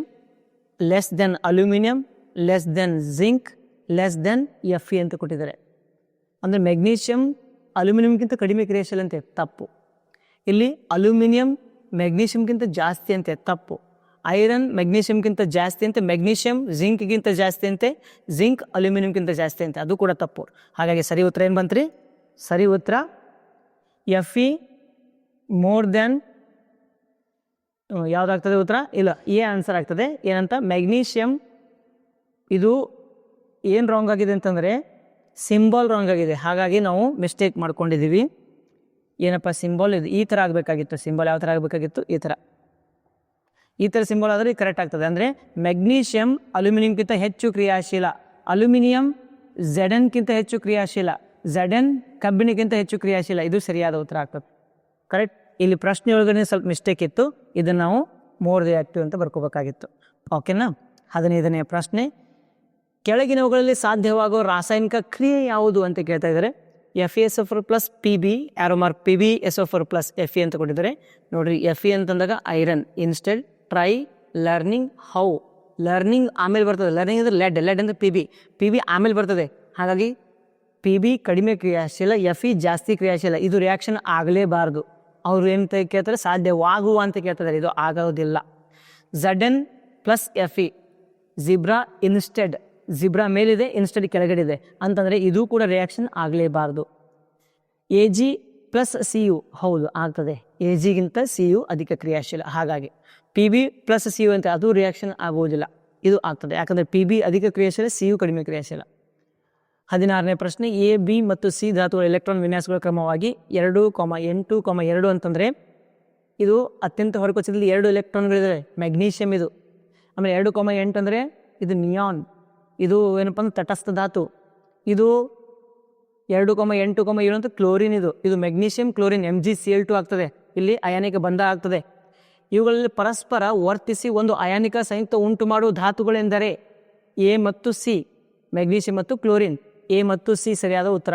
less than aluminium less than zinc less than F E ಅಂತ ಕೊಟ್ಟಿದ್ದಾರೆ. ಅಂದರೆ ಮೆಗ್ನೀಷಿಯಂ ಅಲ್ಯೂಮಿನಿಯಂಗಿಂತ ಕಡಿಮೆ ಕ್ರಿಯಾಶೀಲ ಅಂತೆ, ತಪ್ಪು. ಇಲ್ಲಿ ಅಲ್ಯೂಮಿನಿಯಂ ಮೆಗ್ನೀಷಿಯಂಗಿಂತ ಜಾಸ್ತಿ ಅಂತೆ, ತಪ್ಪು. ಐರನ್ ಮೆಗ್ನೀಷಿಯಂಗಿಂತ ಜಾಸ್ತಿ ಅಂತೆ ಮೆಗ್ನೀಷಿಯಂ ಜಿಂಕ್ಗಿಂತ ಜಾಸ್ತಿ ಅಂತೆ ಜಿಂಕ್ ಅಲ್ಯೂಮಿನಿಯಂಗಿಂತ ಜಾಸ್ತಿ ಅಂತೆ, ಅದು ಕೂಡ ತಪ್ಪು. ಹಾಗಾಗಿ ಸರಿ ಉತ್ತರ ಏನು ಬಂತ್ರಿ? ಸರಿ ಉತ್ತರ ಎಫ್ ಇ ಮೋರ್ ದೆನ್ ಯಾವುದಾಗ್ತದೆ ಉತ್ತರ? ಇಲ್ಲ ಎ ಆನ್ಸರ್ ಆಗ್ತದೆ. ಏನಂತ? ಮೆಗ್ನೀಷಿಯಂ ಇದು ಏನು ರಾಂಗ್ ಆಗಿದೆ ಅಂತಂದರೆ ಸಿಂಬಲ್ ರಾಂಗ್ ಆಗಿದೆ. ಹಾಗಾಗಿ ನಾವು ಮಿಸ್ಟೇಕ್ ಮಾಡ್ಕೊಂಡಿದ್ದೀವಿ ಏನಪ್ಪ ಸಿಂಬಲ್ ಇದು ಈ ಥರ ಆಗಬೇಕಾಗಿತ್ತು. ಸಿಂಬಲ್ ಯಾವ ಥರ ಆಗಬೇಕಾಗಿತ್ತು? ಈ ಥರ ಈ ಥರ ಸಿಂಬಲ್ ಆದರೆ ಕರೆಕ್ಟ್ ಆಗ್ತದೆ. ಅಂದರೆ ಮೆಗ್ನೀಷಿಯಂ ಅಲ್ಯೂಮಿನಿಯಂಗಿಂತ ಹೆಚ್ಚು ಕ್ರಿಯಾಶೀಲ. ಅಲ್ಯೂಮಿನಿಯಂ ಝೆಡನ್ಗಿಂತ ಹೆಚ್ಚು ಕ್ರಿಯಾಶೀಲ. ಝೆಡನ್ ಕಬ್ಬಿಣಕ್ಕಿಂತ ಹೆಚ್ಚು ಕ್ರಿಯಾಶೀಲ. ಇದು ಸರಿಯಾದ ಉತ್ತರ ಆಗ್ತದೆ. ಕರೆಕ್ಟ್ ಇಲ್ಲಿ ಪ್ರಶ್ನೆ ಒಳಗಡೆ ಸ್ವಲ್ಪ ಮಿಸ್ಟೇಕ್ ಇತ್ತು. ಇದನ್ನು ನಾವು ಮೋರ್ ದಿ ಆ್ಯಕ್ಟಿವ್ ಅಂತ ಬರ್ಕೋಬೇಕಾಗಿತ್ತು. ಓಕೆನಾ ಹದಿನೈದನೇ ಪ್ರಶ್ನೆ. ಕೆಳಗಿನವುಗಳಲ್ಲಿ ಸಾಧ್ಯವಾಗುವ ರಾಸಾಯನಿಕ ಕ್ರಿಯೆ ಯಾವುದು ಅಂತ ಕೇಳ್ತಾ ಇದ್ದಾರೆ? F S F plus P B arrow mark P B S F plus F E ಅಂತ ಕೊಟ್ಟಿದ್ದಾರೆ. ನೋಡ್ರಿ ಎಫ್ ಇ ಅಂತಂದಾಗ iron instead try learning how learning ಆಮೇಲೆ ಬರ್ತದೆ. ಲರ್ನಿಂಗ್ ಅಂದರೆ ಲೆಡ್ ಲೆಡ್ ಅಂದರೆ ಪಿ ಬಿ ಪಿ ಬಿ ಆಮೇಲೆ ಬರ್ತದೆ. ಹಾಗಾಗಿ ಪಿ ಬಿ ಕಡಿಮೆ ಕ್ರಿಯಾಶೀಲ ಎಫ್ ಇ ಜಾಸ್ತಿ ಕ್ರಿಯಾಶೀಲ. ಇದು ರಿಯಾಕ್ಷನ್ ಆಗಲೇಬಾರ್ದು. ಅವರು ಏನು ಕೇಳ್ತಾರೆ? ಸಾಧ್ಯವಾಗುವ ಅಂತ ಕೇಳ್ತಾರೆ ಇದು ಆಗೋದಿಲ್ಲ. Z N plus F E zebra instead zebra ಮೇಲಿದೆ ಇನ್ಸ್ಟಡಿ ಕೆಳಗಡೆ ಇದೆ ಅಂತಂದರೆ ಇದು ಕೂಡ reaction ಆಗಲೇಬಾರ್ದು. A G plus C U ಹೌದು, ಆಗ್ತದೆ. ಎ ಜಿಗಿಂತ ಸಿ ಯು ಅಧಿಕ ಕ್ರಿಯಾಶೀಲ. ಹಾಗಾಗಿ P B plus C U ಅಂತ ಅದು ರಿಯಾಕ್ಷನ್ ಆಗುವುದಿಲ್ಲ. ಇದು ಆಗ್ತದೆ. ಯಾಕಂದರೆ ಪಿ ಬಿ ಅಧಿಕ ಕ್ರಿಯಾಶೀಲ ಸಿ ಯು ಕಡಿಮೆ ಕ್ರಿಯಾಶೀಲ. ಹದಿನಾರನೇ ಪ್ರಶ್ನೆ ಎ ಬಿ ಮತ್ತು ಸಿ ಧಾತುಗಳ ಎಲೆಕ್ಟ್ರಾನ್ ವಿನ್ಯಾಸಗಳ ಕ್ರಮವಾಗಿ ಎರಡು ಕಾಮ ಎಂಟು ಕಾಮ ಎರಡು ಅಂತಂದರೆ ಇದು ಅತ್ಯಂತ ಹೊರಕೊಚ್ಚದಲ್ಲಿ ಎರಡು ಎಲೆಕ್ಟ್ರಾನ್ಗಳಿದೆ ಮ್ಯಾಗ್ನೀಷಿಯಮ್ ಇದು. ಆಮೇಲೆ ಎರಡು ಕಾಮ ಎಂಟು ಅಂದರೆ ಇದು ನಿಯಾನ್ ಇದು ಏನಪ್ಪ ಅಂದ್ರೆ ತಟಸ್ಥ ಧಾತು. ಇದು ಎರಡು ಕೊಮ ಎಂಟು ಕೊಮ ಏಳು ಅಂತ ಕ್ಲೋರಿನ್ ಇದು. ಇದು magnesium chlorine M G C L two ಆಗ್ತದೆ. ಇಲ್ಲಿ ಅಯಾನಿಕ ಬಂಧ ಆಗ್ತದೆ. ಇವುಗಳಲ್ಲಿ ಪರಸ್ಪರ ವರ್ತಿಸಿ ಒಂದು ಅಯಾನಿಕ ಸಂಯುಕ್ತ ಉಂಟು ಮಾಡುವ ಧಾತುಗಳೆಂದರೆ ಎ ಮತ್ತು ಸಿ, ಮೆಗ್ನೀಷಿಯಂ ಮತ್ತು ಕ್ಲೋರಿನ್. ಎ ಮತ್ತು ಸಿ ಸರಿಯಾದ ಉತ್ತರ.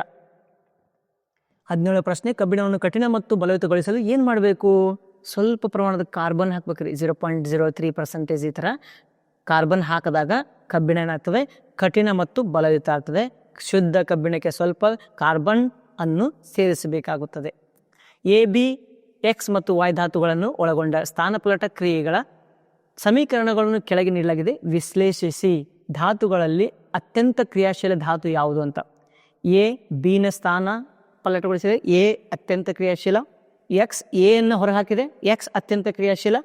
ಹದಿನೇಳು ಪ್ರಶ್ನೆ, ಕಬ್ಬಿಣವನ್ನು ಕಠಿಣ ಮತ್ತು ಬಲಯುತಗೊಳಿಸಲು ಏನು ಮಾಡಬೇಕು? ಸ್ವಲ್ಪ ಪ್ರಮಾಣದ ಕಾರ್ಬನ್ ಹಾಕ್ಬೇಕ್ರಿ. Zero point zero three percentage ಈ ಥರ ಕಾರ್ಬನ್ ಹಾಕಿದಾಗ ಕಬ್ಬಿಣ ಏನಾಗ್ತದೆ? ಕಠಿಣ ಮತ್ತು ಬಲಯುತ ಆಗ್ತದೆ. ಶುದ್ಧ ಕಬ್ಬಿಣಕ್ಕೆ ಸ್ವಲ್ಪ ಕಾರ್ಬನ್ ಅನ್ನು ಸೇರಿಸಬೇಕಾಗುತ್ತದೆ. ಎ, ಬಿ, ಎಕ್ಸ್ ಮತ್ತು ವಾಯ್ ಧಾತುಗಳನ್ನು ಒಳಗೊಂಡ ಸ್ಥಾನಪಲಟ ಕ್ರಿಯೆಗಳ ಸಮೀಕರಣಗಳನ್ನು ಕೆಳಗೆ ನೀಡಲಾಗಿದೆ. ವಿಶ್ಲೇಷಿಸಿ. ಧಾತುಗಳಲ್ಲಿ ಅತ್ಯಂತ ಕ್ರಿಯಾಶೀಲ ಧಾತು ಯಾವುದು ಅಂತ. ಎ ಬಿನ ಸ್ಥಾನ ಪಲಟಗೊಳಿಸಿದೆ. ಎ ಅತ್ಯಂತ ಕ್ರಿಯಾಶೀಲ. ಎಕ್ಸ್, ಎ ಅನ್ನು ಹೊರಹಾಕಿದೆ. ಎಕ್ಸ್ ಅತ್ಯಂತ ಕ್ರಿಯಾಶೀಲ.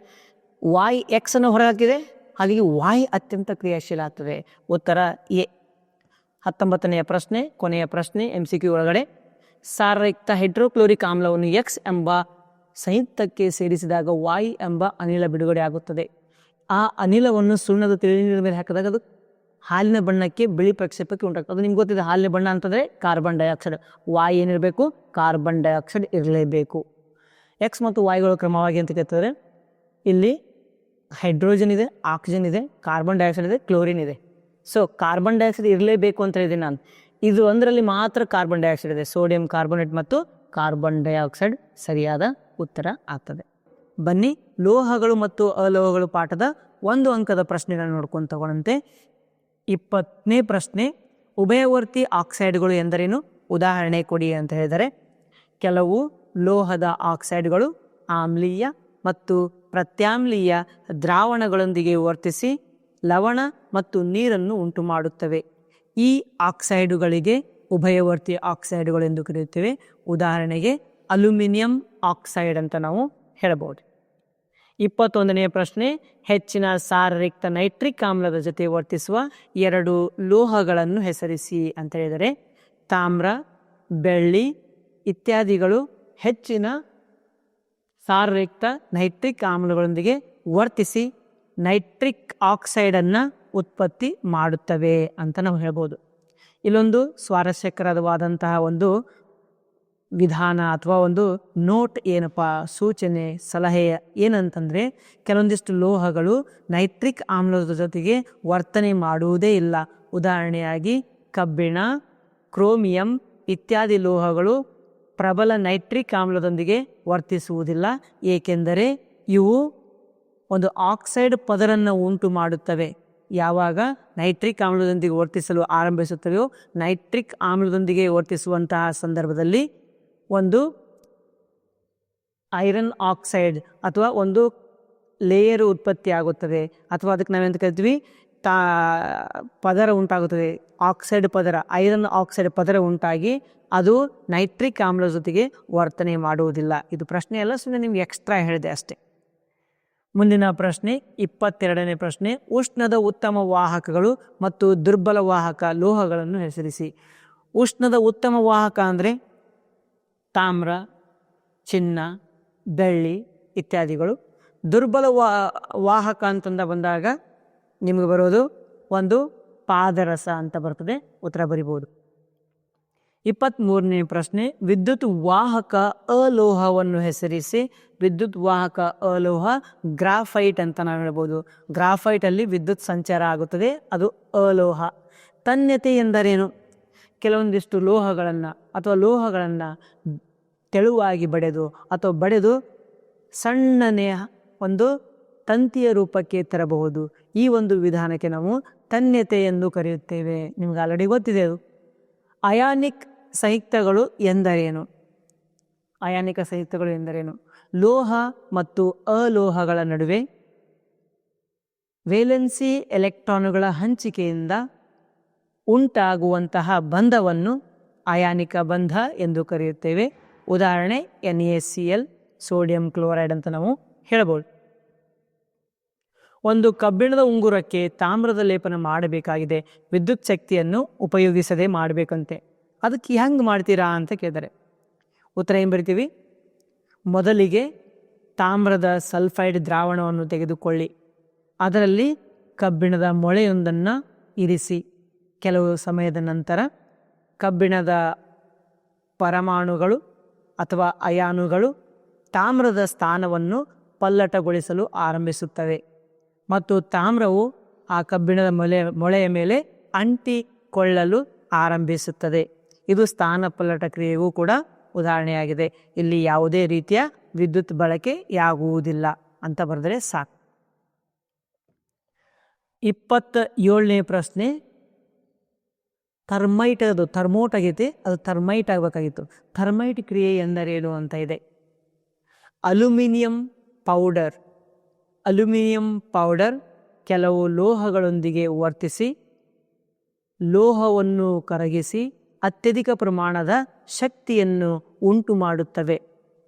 ವಾಯ್ ಎಕ್ಸ್ ಅನ್ನು ಹೊರಹಾಕಿದೆ. ಹಾಗಾಗಿ ವಾಯ್ ಅತ್ಯಂತ ಕ್ರಿಯಾಶೀಲ ಆಗ್ತದೆ. ಉತ್ತರ ಎ. ಹತ್ತೊಂಬತ್ತನೆಯ ಪ್ರಶ್ನೆ, ಕೊನೆಯ ಪ್ರಶ್ನೆ ಎಂ ಸಿ ಕ್ಯೂ ಒಳಗಡೆ. ಸಾರಯುಕ್ತ ಹೈಡ್ರೋಕ್ಲೋರಿಕ್ ಆಮ್ಲವನ್ನು ಎಕ್ಸ್ ಎಂಬ ಸಂಯುಕ್ತಕ್ಕೆ ಸೇರಿಸಿದಾಗ ವಾಯ್ ಎಂಬ ಅನಿಲ ಬಿಡುಗಡೆ ಆಗುತ್ತದೆ. ಆ ಅನಿಲವನ್ನು ಸುಣ್ಣದ ತಿಳಿ ನೀರಿನ ಮೇಲೆ ಹಾಕಿದಾಗ ಅದು ಹಾಲಿನ ಬಣ್ಣಕ್ಕೆ ಬಿಳಿ ಪ್ರಕ್ಷೇಪಕ್ಕೆ ಉಂಟಾಗ್ತದೆ. ನಿಮ್ಗೆ ಗೊತ್ತಿದೆ, ಹಾಲಿನ ಬಣ್ಣ ಅಂತಂದರೆ ಕಾರ್ಬನ್ ಡೈಆಕ್ಸೈಡ್. ವಾಯ್ ಏನಿರಬೇಕು? ಕಾರ್ಬನ್ ಡೈಆಕ್ಸೈಡ್ ಇರಲೇಬೇಕು. ಎಕ್ಸ್ ಮತ್ತು ವಾಯುಗಳು ಕ್ರಮವಾಗಿ ಅಂತ ಕೇಳ್ತಾರೆ. ಇಲ್ಲಿ ಹೈಡ್ರೋಜನ್ ಇದೆ, ಆಕ್ಸಿಜನ್ ಇದೆ ಕಾರ್ಬನ್ ಡೈಆಕ್ಸೈಡ್ ಇದೆ ಕ್ಲೋರಿನ್ ಇದೆ. ಸೊ ಕಾರ್ಬನ್ ಡೈಆಕ್ಸೈಡ್ ಇರಲೇಬೇಕು ಅಂತ ಹೇಳಿದೆ ನಾನು. ಇದು ಒಂದರಲ್ಲಿ ಮಾತ್ರ ಕಾರ್ಬನ್ ಡೈಆಕ್ಸೈಡ್ ಇದೆ. ಸೋಡಿಯಂ ಕಾರ್ಬೋನೇಟ್ ಮತ್ತು ಕಾರ್ಬನ್ ಡೈಆಕ್ಸೈಡ್ ಸರಿಯಾದ ಉತ್ತರ ಆಗ್ತದೆ. ಬನ್ನಿ, ಲೋಹಗಳು ಮತ್ತು ಅಲೋಹಗಳು ಪಾಠದ ಒಂದು ಅಂಕದ ಪ್ರಶ್ನೆಗಳನ್ನು ನೋಡ್ಕೊಂಡು ತಗೊಳಂತೆ. ಇಪ್ಪತ್ತನೇ ಪ್ರಶ್ನೆ, ಉಭಯವರ್ತಿ ಆಕ್ಸೈಡ್ಗಳು ಎಂದರೇನು? ಉದಾಹರಣೆ ಕೊಡಿ ಅಂತ ಹೇಳಿದರೆ, ಕೆಲವು ಲೋಹದ ಆಕ್ಸೈಡ್ಗಳು ಆಮ್ಲೀಯ ಮತ್ತು ಪ್ರತ್ಯಾಮ್ಲೀಯ ದ್ರಾವಣಗಳೊಂದಿಗೆ ವರ್ತಿಸಿ ಲವಣ ಮತ್ತು ನೀರನ್ನು ಉಂಟು ಮಾಡುತ್ತವೆ ಈ ಆಕ್ಸೈಡುಗಳಿಗೆ ಉಭಯವರ್ತಿ ಆಕ್ಸೈಡುಗಳು ಎಂದು ಕರೆಯುತ್ತೇವೆ. ಉದಾಹರಣೆಗೆ ಅಲ್ಯೂಮಿನಿಯಂ ಆಕ್ಸೈಡ್ ಅಂತ ನಾವು ಹೇಳಬಹುದು. ಇಪ್ಪತ್ತೊಂದನೆಯ ಪ್ರಶ್ನೆ, ಹೆಚ್ಚಿನ ಸಾರರಿಕ್ತ ನೈಟ್ರಿಕ್ ಆಮ್ಲದ ಜೊತೆ ವರ್ತಿಸುವ ಎರಡು ಲೋಹಗಳನ್ನು ಹೆಸರಿಸಿ ಅಂತ ಹೇಳಿದರೆ ತಾಮ್ರ, ಬೆಳ್ಳಿ ಇತ್ಯಾದಿಗಳು ಹೆಚ್ಚಿನ ಸಾರಯುಕ್ತ ನೈಟ್ರಿಕ್ ಆಮ್ಲಗಳೊಂದಿಗೆ ವರ್ತಿಸಿ ನೈಟ್ರಿಕ್ ಆಕ್ಸೈಡನ್ನು ಉತ್ಪತ್ತಿ ಮಾಡುತ್ತವೆ ಅಂತ ನಾವು ಹೇಳ್ಬೋದು. ಇಲ್ಲೊಂದು ಸ್ವಾರಸ್ಯಕರವಾದಂತಹ ಒಂದು ವಿಧಾನ ಅಥವಾ ಒಂದು ನೋಟ್ ಏನಪ್ಪ, ಸೂಚನೆ, ಸಲಹೆ ಏನಂತಂದರೆ ಕೆಲವೊಂದಿಷ್ಟು ಲೋಹಗಳು ನೈಟ್ರಿಕ್ ಆಮ್ಲದ ಜೊತೆಗೆ ವರ್ತನೆ ಮಾಡುವುದೇ ಇಲ್ಲ. ಉದಾಹರಣೆಯಾಗಿ ಕಬ್ಬಿಣ, ಕ್ರೋಮಿಯಂ ಇತ್ಯಾದಿ ಲೋಹಗಳು ಪ್ರಬಲ ನೈಟ್ರಿಕ್ ಆಮ್ಲದೊಂದಿಗೆ ವರ್ತಿಸುವುದಿಲ್ಲ, ಏಕೆಂದರೆ ಇವು ಒಂದು ಆಕ್ಸೈಡ್ ಪದರನ್ನು ಉಂಟು ಮಾಡುತ್ತವೆ. ಯಾವಾಗ ನೈಟ್ರಿಕ್ ಆಮ್ಲದೊಂದಿಗೆ ವರ್ತಿಸಲು ಆರಂಭಿಸುತ್ತವೆಯೋ, ನೈಟ್ರಿಕ್ ಆಮ್ಲದೊಂದಿಗೆ ವರ್ತಿಸುವಂತಹ ಸಂದರ್ಭದಲ್ಲಿ ಒಂದು ಐರನ್ ಆಕ್ಸೈಡ್ ಅಥವಾ ಒಂದು ಲೇಯರ್ ಉತ್ಪತ್ತಿ ಆಗುತ್ತದೆ ಅಥವಾ ಅದಕ್ಕೆ ನಾವೆಂತ ಕರಿತೀವಿ? ತಾ ಪದರ ಉಂಟಾಗುತ್ತದೆ. ಆಕ್ಸೈಡ್ ಪದರ, ಐರನ್ ಆಕ್ಸೈಡ್ ಪದರ ಉಂಟಾಗಿ ಅದು ನೈಟ್ರಿಕ್ ಆಮ್ಲ ಜೊತೆಗೆ ವರ್ತನೆ ಮಾಡುವುದಿಲ್ಲ. ಇದು ಪ್ರಶ್ನೆ ಅಲ್ಲ ಸುಮ್ಮನೆ ನಿಮ್ಗೆ ಎಕ್ಸ್ಟ್ರಾ ಹೇಳಿದೆ ಅಷ್ಟೇ. ಮುಂದಿನ ಪ್ರಶ್ನೆ, ಇಪ್ಪತ್ತೆರಡನೇ ಪ್ರಶ್ನೆ, ಉಷ್ಣದ ಉತ್ತಮ ವಾಹಕಗಳು ಮತ್ತು ದುರ್ಬಲ ವಾಹಕ ಲೋಹಗಳನ್ನು ಹೆಸರಿಸಿ. ಉಷ್ಣದ ಉತ್ತಮ ವಾಹಕ ಅಂದರೆ ತಾಮ್ರ, ಚಿನ್ನ, ಬೆಳ್ಳಿ ಇತ್ಯಾದಿಗಳು. ದುರ್ಬಲ ವಾ ವಾಹಕ ಅಂತಂದ ಬಂದಾಗ ನಿಮಗೆ ಬರೋದು ಒಂದು ಪಾದರಸ ಅಂತ ಬರ್ತದೆ. ಉತ್ತರ ಬರಿಬೋದು ಇಪ್ಪತ್ತ್ಮೂರನೇ ಪ್ರಶ್ನೆ, ವಿದ್ಯುತ್ ವಾಹಕ ಅಲೋಹವನ್ನು ಹೆಸರಿಸಿ, ವಿದ್ಯುತ್ ವಾಹಕ ಅಲೋಹ ಗ್ರಾಫೈಟ್ ಅಂತ ನಾವು ಹೇಳ್ಬೋದು. ಗ್ರಾಫೈಟಲ್ಲಿ ವಿದ್ಯುತ್ ಸಂಚಾರ ಆಗುತ್ತದೆ, ಅದು ಅಲೋಹ. ತನ್ಯತೆ ಎಂದರೇನು? ಕೆಲವೊಂದಿಷ್ಟು ಲೋಹಗಳನ್ನು ಅಥವಾ ಲೋಹಗಳನ್ನು ತೆಳುವಾಗಿ ಬಡೆದು ಅಥವಾ ಬಡೆದು ಸಣ್ಣನೆಯ ಒಂದು ತಂತಿಯ ರೂಪಕ್ಕೆ ತರಬಹುದು. ಈ ಒಂದು ವಿಧಾನಕ್ಕೆ ನಾವು ತನ್ಯತೆ ಎಂದು ಕರೆಯುತ್ತೇವೆ. ನಿಮ್ಗೆ ಆಲ್ರೆಡಿ ಗೊತ್ತಿದೆ ಅದು. ಅಯಾನಿಕ್ ಸಂಯುಕ್ತಗಳು ಎಂದರೇನು? ಅಯಾನಿಕ ಸಂಯುಕ್ತಗಳು ಎಂದರೇನು? ಲೋಹ ಮತ್ತು ಅಲೋಹಗಳ ನಡುವೆ ವೇಲೆನ್ಸಿ ಎಲೆಕ್ಟ್ರಾನುಗಳ ಹಂಚಿಕೆಯಿಂದ ಉಂಟಾಗುವಂತಹ ಬಂಧವನ್ನು ಅಯಾನಿಕ ಬಂಧ ಎಂದು ಕರೆಯುತ್ತೇವೆ. ಉದಾಹರಣೆ N A C L sodium chloride ಅಂತ ನಾವು ಹೇಳ್ಬೋದು. ಒಂದು ಕಬ್ಬಿಣದ ಉಂಗುರಕ್ಕೆ ತಾಮ್ರದ ಲೇಪನ ಮಾಡಬೇಕಾಗಿದೆ. ವಿದ್ಯುತ್ ಶಕ್ತಿಯನ್ನು ಉಪಯೋಗಿಸದೆ ಮಾಡಬೇಕಂತೆ. ಅದಕ್ಕೆ ಹೆಂಗೆ ಮಾಡ್ತೀರಾ ಅಂತ ಕೇಳಿದರೆ, ಉತ್ತರ ಏನು ಬರಿತೀವಿ? ಮೊದಲಿಗೆ ತಾಮ್ರದ ಸಲ್ಫೈಡ್ ದ್ರಾವಣವನ್ನು ತೆಗೆದುಕೊಳ್ಳಿ. ಅದರಲ್ಲಿ ಕಬ್ಬಿಣದ ಮೊಳೆಯೊಂದನ್ನು ಇರಿಸಿ. ಕೆಲವು ಸಮಯದ ನಂತರ ಕಬ್ಬಿಣದ ಪರಮಾಣುಗಳು ಅಥವಾ ಅಯಾನುಗಳು ತಾಮ್ರದ ಸ್ಥಾನವನ್ನು ಪಲ್ಲಟಗೊಳಿಸಲು ಆರಂಭಿಸುತ್ತವೆ. ಮತ್ತು ತಾಮ್ರವು ಆ ಕಬ್ಬಿಣದ ಮೊಳೆ ಮೊಳೆಯ ಮೇಲೆ ಅಂಟಿಕೊಳ್ಳಲು ಆರಂಭಿಸುತ್ತದೆ. ಇದು ಸ್ಥಾನ ಪಲ್ಲಟ ಕ್ರಿಯೆಗೂ ಕೂಡ ಉದಾಹರಣೆಯಾಗಿದೆ. ಇಲ್ಲಿ ಯಾವುದೇ ರೀತಿಯ ವಿದ್ಯುತ್ ಬಳಕೆಯಾಗುವುದಿಲ್ಲ ಅಂತ ಬರೆದರೆ ಸಾಕು. ಇಪ್ಪತ್ತ ಏಳನೇ ಪ್ರಶ್ನೆ. ಥರ್ಮೈಟ್, ಅದು ಥರ್ಮೋಟ್ ಆಗೈತೆ, ಅದು ಥರ್ಮೈಟ್ ಆಗಬೇಕಾಗಿತ್ತು. ಥರ್ಮೈಟ್ ಕ್ರಿಯೆ ಎಂದರೇನು ಅಂತ ಇದೆ? Aluminium powder. ಅಲ್ಯೂಮಿನಿಯಂ ಪೌಡರ್ ಕೆಲವು ಲೋಹಗಳೊಂದಿಗೆ ವರ್ತಿಸಿ, ಲೋಹವನ್ನು ಕರಗಿಸಿ ಅತ್ಯಧಿಕ ಪ್ರಮಾಣದ ಶಕ್ತಿಯನ್ನು ಉಂಟು ಮಾಡುತ್ತವೆ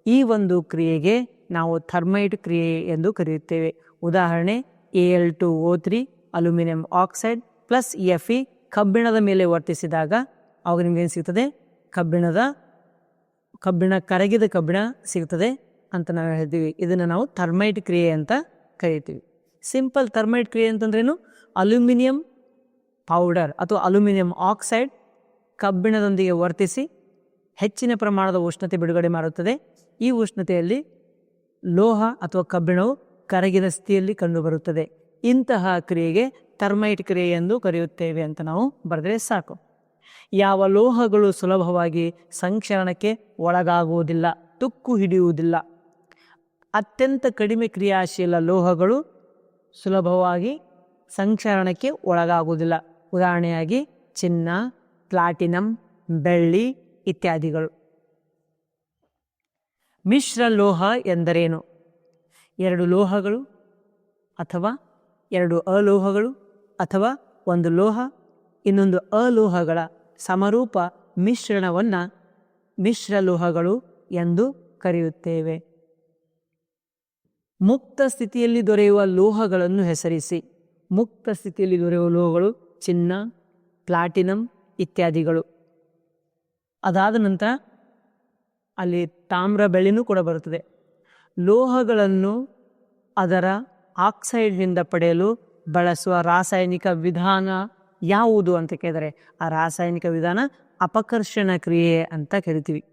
ಈ ಒಂದು ಕ್ರಿಯೆಗೆ ನಾವು ಥರ್ಮೈಟ್ ಕ್ರಿಯೆ ಎಂದು ಕರೆಯುತ್ತೇವೆ. ಉದಾಹರಣೆ A L two O three aluminium oxide plus F E ಕಬ್ಬಿಣದ ಮೇಲೆ ವರ್ತಿಸಿದಾಗ ಅವಾಗ ನಿಮ್ಗೇನು ಸಿಗ್ತದೆ? ಕಬ್ಬಿಣದ, ಕಬ್ಬಿಣ ಕರಗಿದ ಕಬ್ಬಿಣ ಸಿಗ್ತದೆ ಅಂತ ನಾವು ಹೇಳ್ತೀವಿ. ಇದನ್ನು ನಾವು ಥರ್ಮೈಟ್ ಕ್ರಿಯೆ ಅಂತ ಕರಿತೀವಿ. ಸಿಂಪಲ್ ಥರ್ಮೈಟ್ ಕ್ರಿಯೆ ಅಂತಂದ್ರೇನು? ಅಲ್ಯೂಮಿನಿಯಂ ಪೌಡರ್ ಅಥವಾ ಅಲ್ಯೂಮಿನಿಯಂ ಆಕ್ಸೈಡ್ ಕಬ್ಬಿಣದೊಂದಿಗೆ ವರ್ತಿಸಿ ಹೆಚ್ಚಿನ ಪ್ರಮಾಣದ ಉಷ್ಣತೆ ಬಿಡುಗಡೆ ಮಾಡುತ್ತದೆ. ಈ ಉಷ್ಣತೆಯಲ್ಲಿ ಲೋಹ ಅಥವಾ ಕಬ್ಬಿಣವು ಕರಗಿದ ಸ್ಥಿತಿಯಲ್ಲಿ ಕಂಡುಬರುತ್ತದೆ. ಇಂತಹ ಕ್ರಿಯೆಗೆ ಥರ್ಮೈಟ್ ಕ್ರಿಯೆ ಎಂದು ಕರೆಯುತ್ತೇವೆ ಅಂತ ನಾವು ಬರೆದರೆ ಸಾಕು. ಯಾವ ಲೋಹಗಳು ಸುಲಭವಾಗಿ ಸಂಕ್ಷರಣಕ್ಕೆ ಒಳಗಾಗುವುದಿಲ್ಲ, ತುಕ್ಕು ಹಿಡಿಯುವುದಿಲ್ಲ. ಅತ್ಯಂತ ಕಡಿಮೆ ಕ್ರಿಯಾಶೀಲ ಲೋಹಗಳು ಸುಲಭವಾಗಿ ಸಂಕ್ಷರಣಕ್ಕೆ ಒಳಗಾಗುವುದಿಲ್ಲ. ಉದಾಹರಣೆಯಾಗಿ ಚಿನ್ನ, ಪ್ಲಾಟಿನಂ, ಬೆಳ್ಳಿ ಇತ್ಯಾದಿಗಳು. ಮಿಶ್ರ ಲೋಹ ಎಂದರೇನು? ಎರಡು ಲೋಹಗಳು ಅಥವಾ ಎರಡು ಅಲೋಹಗಳು ಅಥವಾ ಒಂದು ಲೋಹ, ಇನ್ನೊಂದು ಅಲೋಹಗಳ ಸಮರೂಪ ಮಿಶ್ರಣವನ್ನು ಮಿಶ್ರಲೋಹಗಳು ಎಂದು ಕರೆಯುತ್ತೇವೆ. ಮುಕ್ತ ಸ್ಥಿತಿಯಲ್ಲಿ ದೊರೆಯುವ ಲೋಹಗಳನ್ನು ಹೆಸರಿಸಿ. ಮುಕ್ತ ಸ್ಥಿತಿಯಲ್ಲಿ ದೊರೆಯುವ ಲೋಹಗಳು ಚಿನ್ನ, ಪ್ಲಾಟಿನಂ ಇತ್ಯಾದಿಗಳು. ಅದಾದ ನಂತರ ಅಲ್ಲಿ ತಾಮ್ರ ಬೆಳ್ಳಿನೂ ಕೂಡ ಬರುತ್ತದೆ. ಲೋಹಗಳನ್ನು ಅದರ ಆಕ್ಸೈಡ್ನಿಂದ ಪಡೆಯಲು ಬಳಸುವ ರಾಸಾಯನಿಕ ವಿಧಾನ ಯಾವುದು ಅಂತ ಕೇಳಿದರೆ, ಆ ರಾಸಾಯನಿಕ ವಿಧಾನ ಅಪಕರ್ಷಣ ಕ್ರಿಯೆ ಅಂತ ಕರಿತೀವಿ.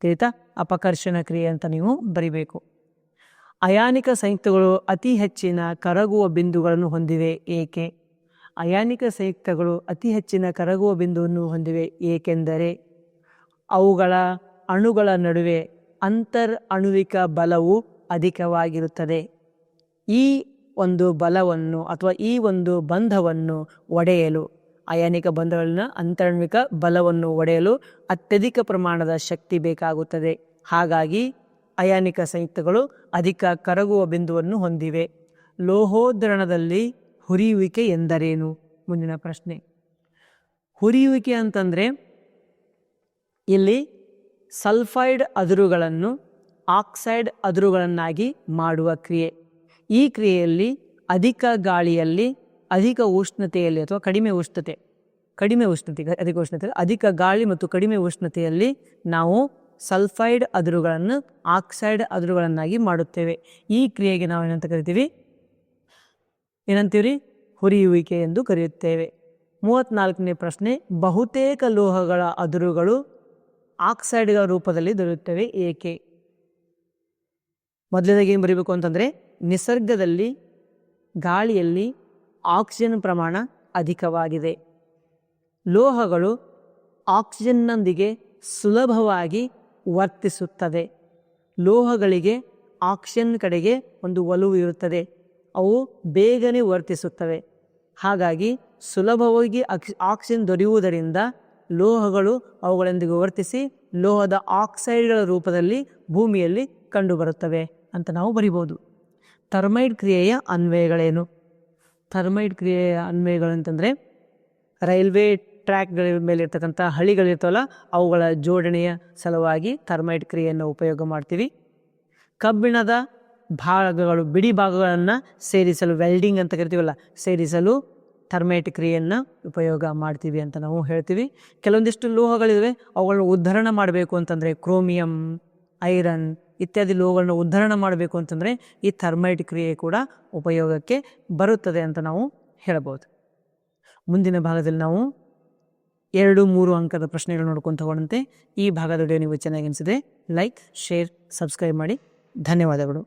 ತಿಳಿತಾ? ಅಪಕರ್ಷಣ ಕ್ರಿಯೆ ಅಂತ ನೀವು ಬರಿಬೇಕು. ಅಯಾನಿಕ ಸಂಯುಕ್ತಗಳು ಅತಿ ಹೆಚ್ಚಿನ ಕರಗುವ ಬಿಂದುಗಳನ್ನು ಹೊಂದಿವೆ, ಏಕೆ? ಅಯಾನಿಕ ಸಂಯುಕ್ತಗಳು ಅತಿ ಹೆಚ್ಚಿನ ಕರಗುವ ಬಿಂದುವನ್ನು ಹೊಂದಿವೆ, ಏಕೆಂದರೆ ಅವುಗಳ ಅಣುಗಳ ನಡುವೆ ಅಂತರ್ ಅಣುವಿಕ ಬಲವು ಅಧಿಕವಾಗಿರುತ್ತದೆ. ಈ ಒಂದು ಬಲವನ್ನು ಅಥವಾ ಈ ಒಂದು ಬಂಧವನ್ನು ಒಡೆಯಲು, ಅಯಾನಿಕ ಬಂಧಗಳನ್ನ ಅಂತರಣ್ವಿಕ ಬಲವನ್ನು ಒಡೆಯಲು ಅತ್ಯಧಿಕ ಪ್ರಮಾಣದ ಶಕ್ತಿ ಬೇಕಾಗುತ್ತದೆ. ಹಾಗಾಗಿ ಅಯಾನಿಕ ಸಂಯುಕ್ತಗಳು ಅಧಿಕ ಕರಗುವ ಬಿಂದುವನ್ನು ಹೊಂದಿವೆ. ಲೋಹೋದ್ರಣದಲ್ಲಿ ಹುರಿಯುವಿಕೆ ಎಂದರೇನು? ಮುಂದಿನ ಪ್ರಶ್ನೆ. ಹುರಿಯುವಿಕೆ ಅಂತಂದರೆ ಇಲ್ಲಿ ಸಲ್ಫೈಡ್ ಅದುರುಗಳನ್ನು ಆಕ್ಸೈಡ್ ಅದುರುಗಳನ್ನಾಗಿ ಮಾಡುವ ಕ್ರಿಯೆ. ಈ ಕ್ರಿಯೆಯಲ್ಲಿ ಅಧಿಕ ಗಾಳಿಯಲ್ಲಿ ಅಧಿಕ ಉಷ್ಣತೆಯಲ್ಲಿ ಅಥವಾ ಕಡಿಮೆ ಉಷ್ಣತೆ ಕಡಿಮೆ ಉಷ್ಣತೆ, ಅಧಿಕ ಉಷ್ಣತೆ ಅಧಿಕ ಗಾಳಿ ಮತ್ತು ಕಡಿಮೆ ಉಷ್ಣತೆಯಲ್ಲಿ ನಾವು ಸಲ್ಫೈಡ್ ಅದುರುಗಳನ್ನು ಆಕ್ಸೈಡ್ ಅದುರುಗಳನ್ನಾಗಿ ಮಾಡುತ್ತೇವೆ. ಈ ಕ್ರಿಯೆಗೆ ನಾವು ಏನಂತ ಕರಿತೀವಿ? ಏನಂತೀವ್ರಿ? ಹುರಿಯುವಿಕೆ ಎಂದು ಕರೆಯುತ್ತೇವೆ. ಮೂವತ್ತ್ನಾಲ್ಕನೇ ಪ್ರಶ್ನೆ, ಬಹುತೇಕ ಲೋಹಗಳ ಅದುರುಗಳು ಆಕ್ಸೈಡ್ಗಳ ರೂಪದಲ್ಲಿ ದೊರೆಯುತ್ತವೆ ಏಕೆ? ಮೊದಲನೇದಾಗಿ ಏನು ಬರೀಬೇಕು ಅಂತಂದರೆ, ನಿಸರ್ಗದಲ್ಲಿ ಗಾಳಿಯಲ್ಲಿ ಆಕ್ಸಿಜನ್ ಪ್ರಮಾಣ ಅಧಿಕವಾಗಿದೆ. ಲೋಹಗಳು ಆಕ್ಸಿಜನ್ನೊಂದಿಗೆ ಸುಲಭವಾಗಿ ವರ್ತಿಸುತ್ತದೆ. ಲೋಹಗಳಿಗೆ, ಆಕ್ಸಿಜನ್ ಕಡೆಗೆ ಒಂದು ಒಲವು ಇರುತ್ತದೆ. ಅವು ಬೇಗನೆ ವರ್ತಿಸುತ್ತವೆ. ಹಾಗಾಗಿ ಸುಲಭವಾಗಿ ಆಕ್ಸಿ, ಆಕ್ಸಿಜನ್ ದೊರೆಯುವುದರಿಂದ ಲೋಹಗಳು ಅವುಗಳೊಂದಿಗೆ ವರ್ತಿಸಿ ಲೋಹದ ಆಕ್ಸೈಡ್ಗಳ ರೂಪದಲ್ಲಿ ಭೂಮಿಯಲ್ಲಿ ಕಂಡುಬರುತ್ತವೆ ಅಂತ ನಾವು ಬರಿಬೋದು ಥರ್ಮೈಡ್ ಕ್ರಿಯೆಯ ಅನ್ವಯಗಳೇನು? ಥರ್ಮೈಡ್ ಕ್ರಿಯೆಯ ಅನ್ವಯಗಳು ಅಂತಂದರೆ ರೈಲ್ವೆ ಟ್ರ್ಯಾಕ್ಗಳ ಮೇಲೆ ಇರ್ತಕ್ಕಂಥ ಹಳಿಗಳಿರ್ತವಲ್ಲ ಅವುಗಳ ಜೋಡಣೆಯ ಸಲುವಾಗಿ ಥರ್ಮೈಟ್ ಕ್ರಿಯೆಯನ್ನು ಉಪಯೋಗ ಮಾಡ್ತೀವಿ. ಕಬ್ಬಿಣದ ಭಾಗಗಳು, ಬಿಡಿ ಭಾಗಗಳನ್ನು ಸೇರಿಸಲು, ವೆಲ್ಡಿಂಗ್ ಅಂತ ಕರಿತೀವಲ್ಲ, ಸೇರಿಸಲು ಥರ್ಮೈಟ್ ಕ್ರಿಯೆಯನ್ನು ಉಪಯೋಗ ಮಾಡ್ತೀವಿ ಅಂತ ನಾವು ಹೇಳ್ತೀವಿ. ಕೆಲವೊಂದಿಷ್ಟು ಲೋಹಗಳಿವೆ ಅವುಗಳನ್ನ ಉದ್ಧರಣ ಮಾಡಬೇಕು ಅಂತಂದರೆ ಕ್ರೋಮಿಯಂ, ಐರನ್ ಇತ್ಯಾದಿ ಲೋಹಗಳನ್ನ ಉದ್ಧರಣ ಮಾಡಬೇಕು ಅಂತಂದರೆ ಈ ಥರ್ಮೈಟ್ ಕ್ರಿಯೆ ಕೂಡ ಉಪಯೋಗಕ್ಕೆ ಬರುತ್ತದೆ ಅಂತ ನಾವು ಹೇಳ್ಬೋದು. ಮುಂದಿನ ಭಾಗದಲ್ಲಿ ನಾವು ಎರಡು ಮೂರು ಅಂಕದ ಪ್ರಶ್ನೆಗಳು ನೋಡ್ಕೊಂಡು ತಗೊಂಡಂತೆ ಈ ಭಾಗದ ವಿಡಿಯೋ ನೀವು ಚೆನ್ನಾಗಿ ಅನಿಸಿದೆ ಲೈಕ್ ಶೇರ್ ಸಬ್ಸ್ಕ್ರೈಬ್ ಮಾಡಿ. ಧನ್ಯವಾದಗಳು.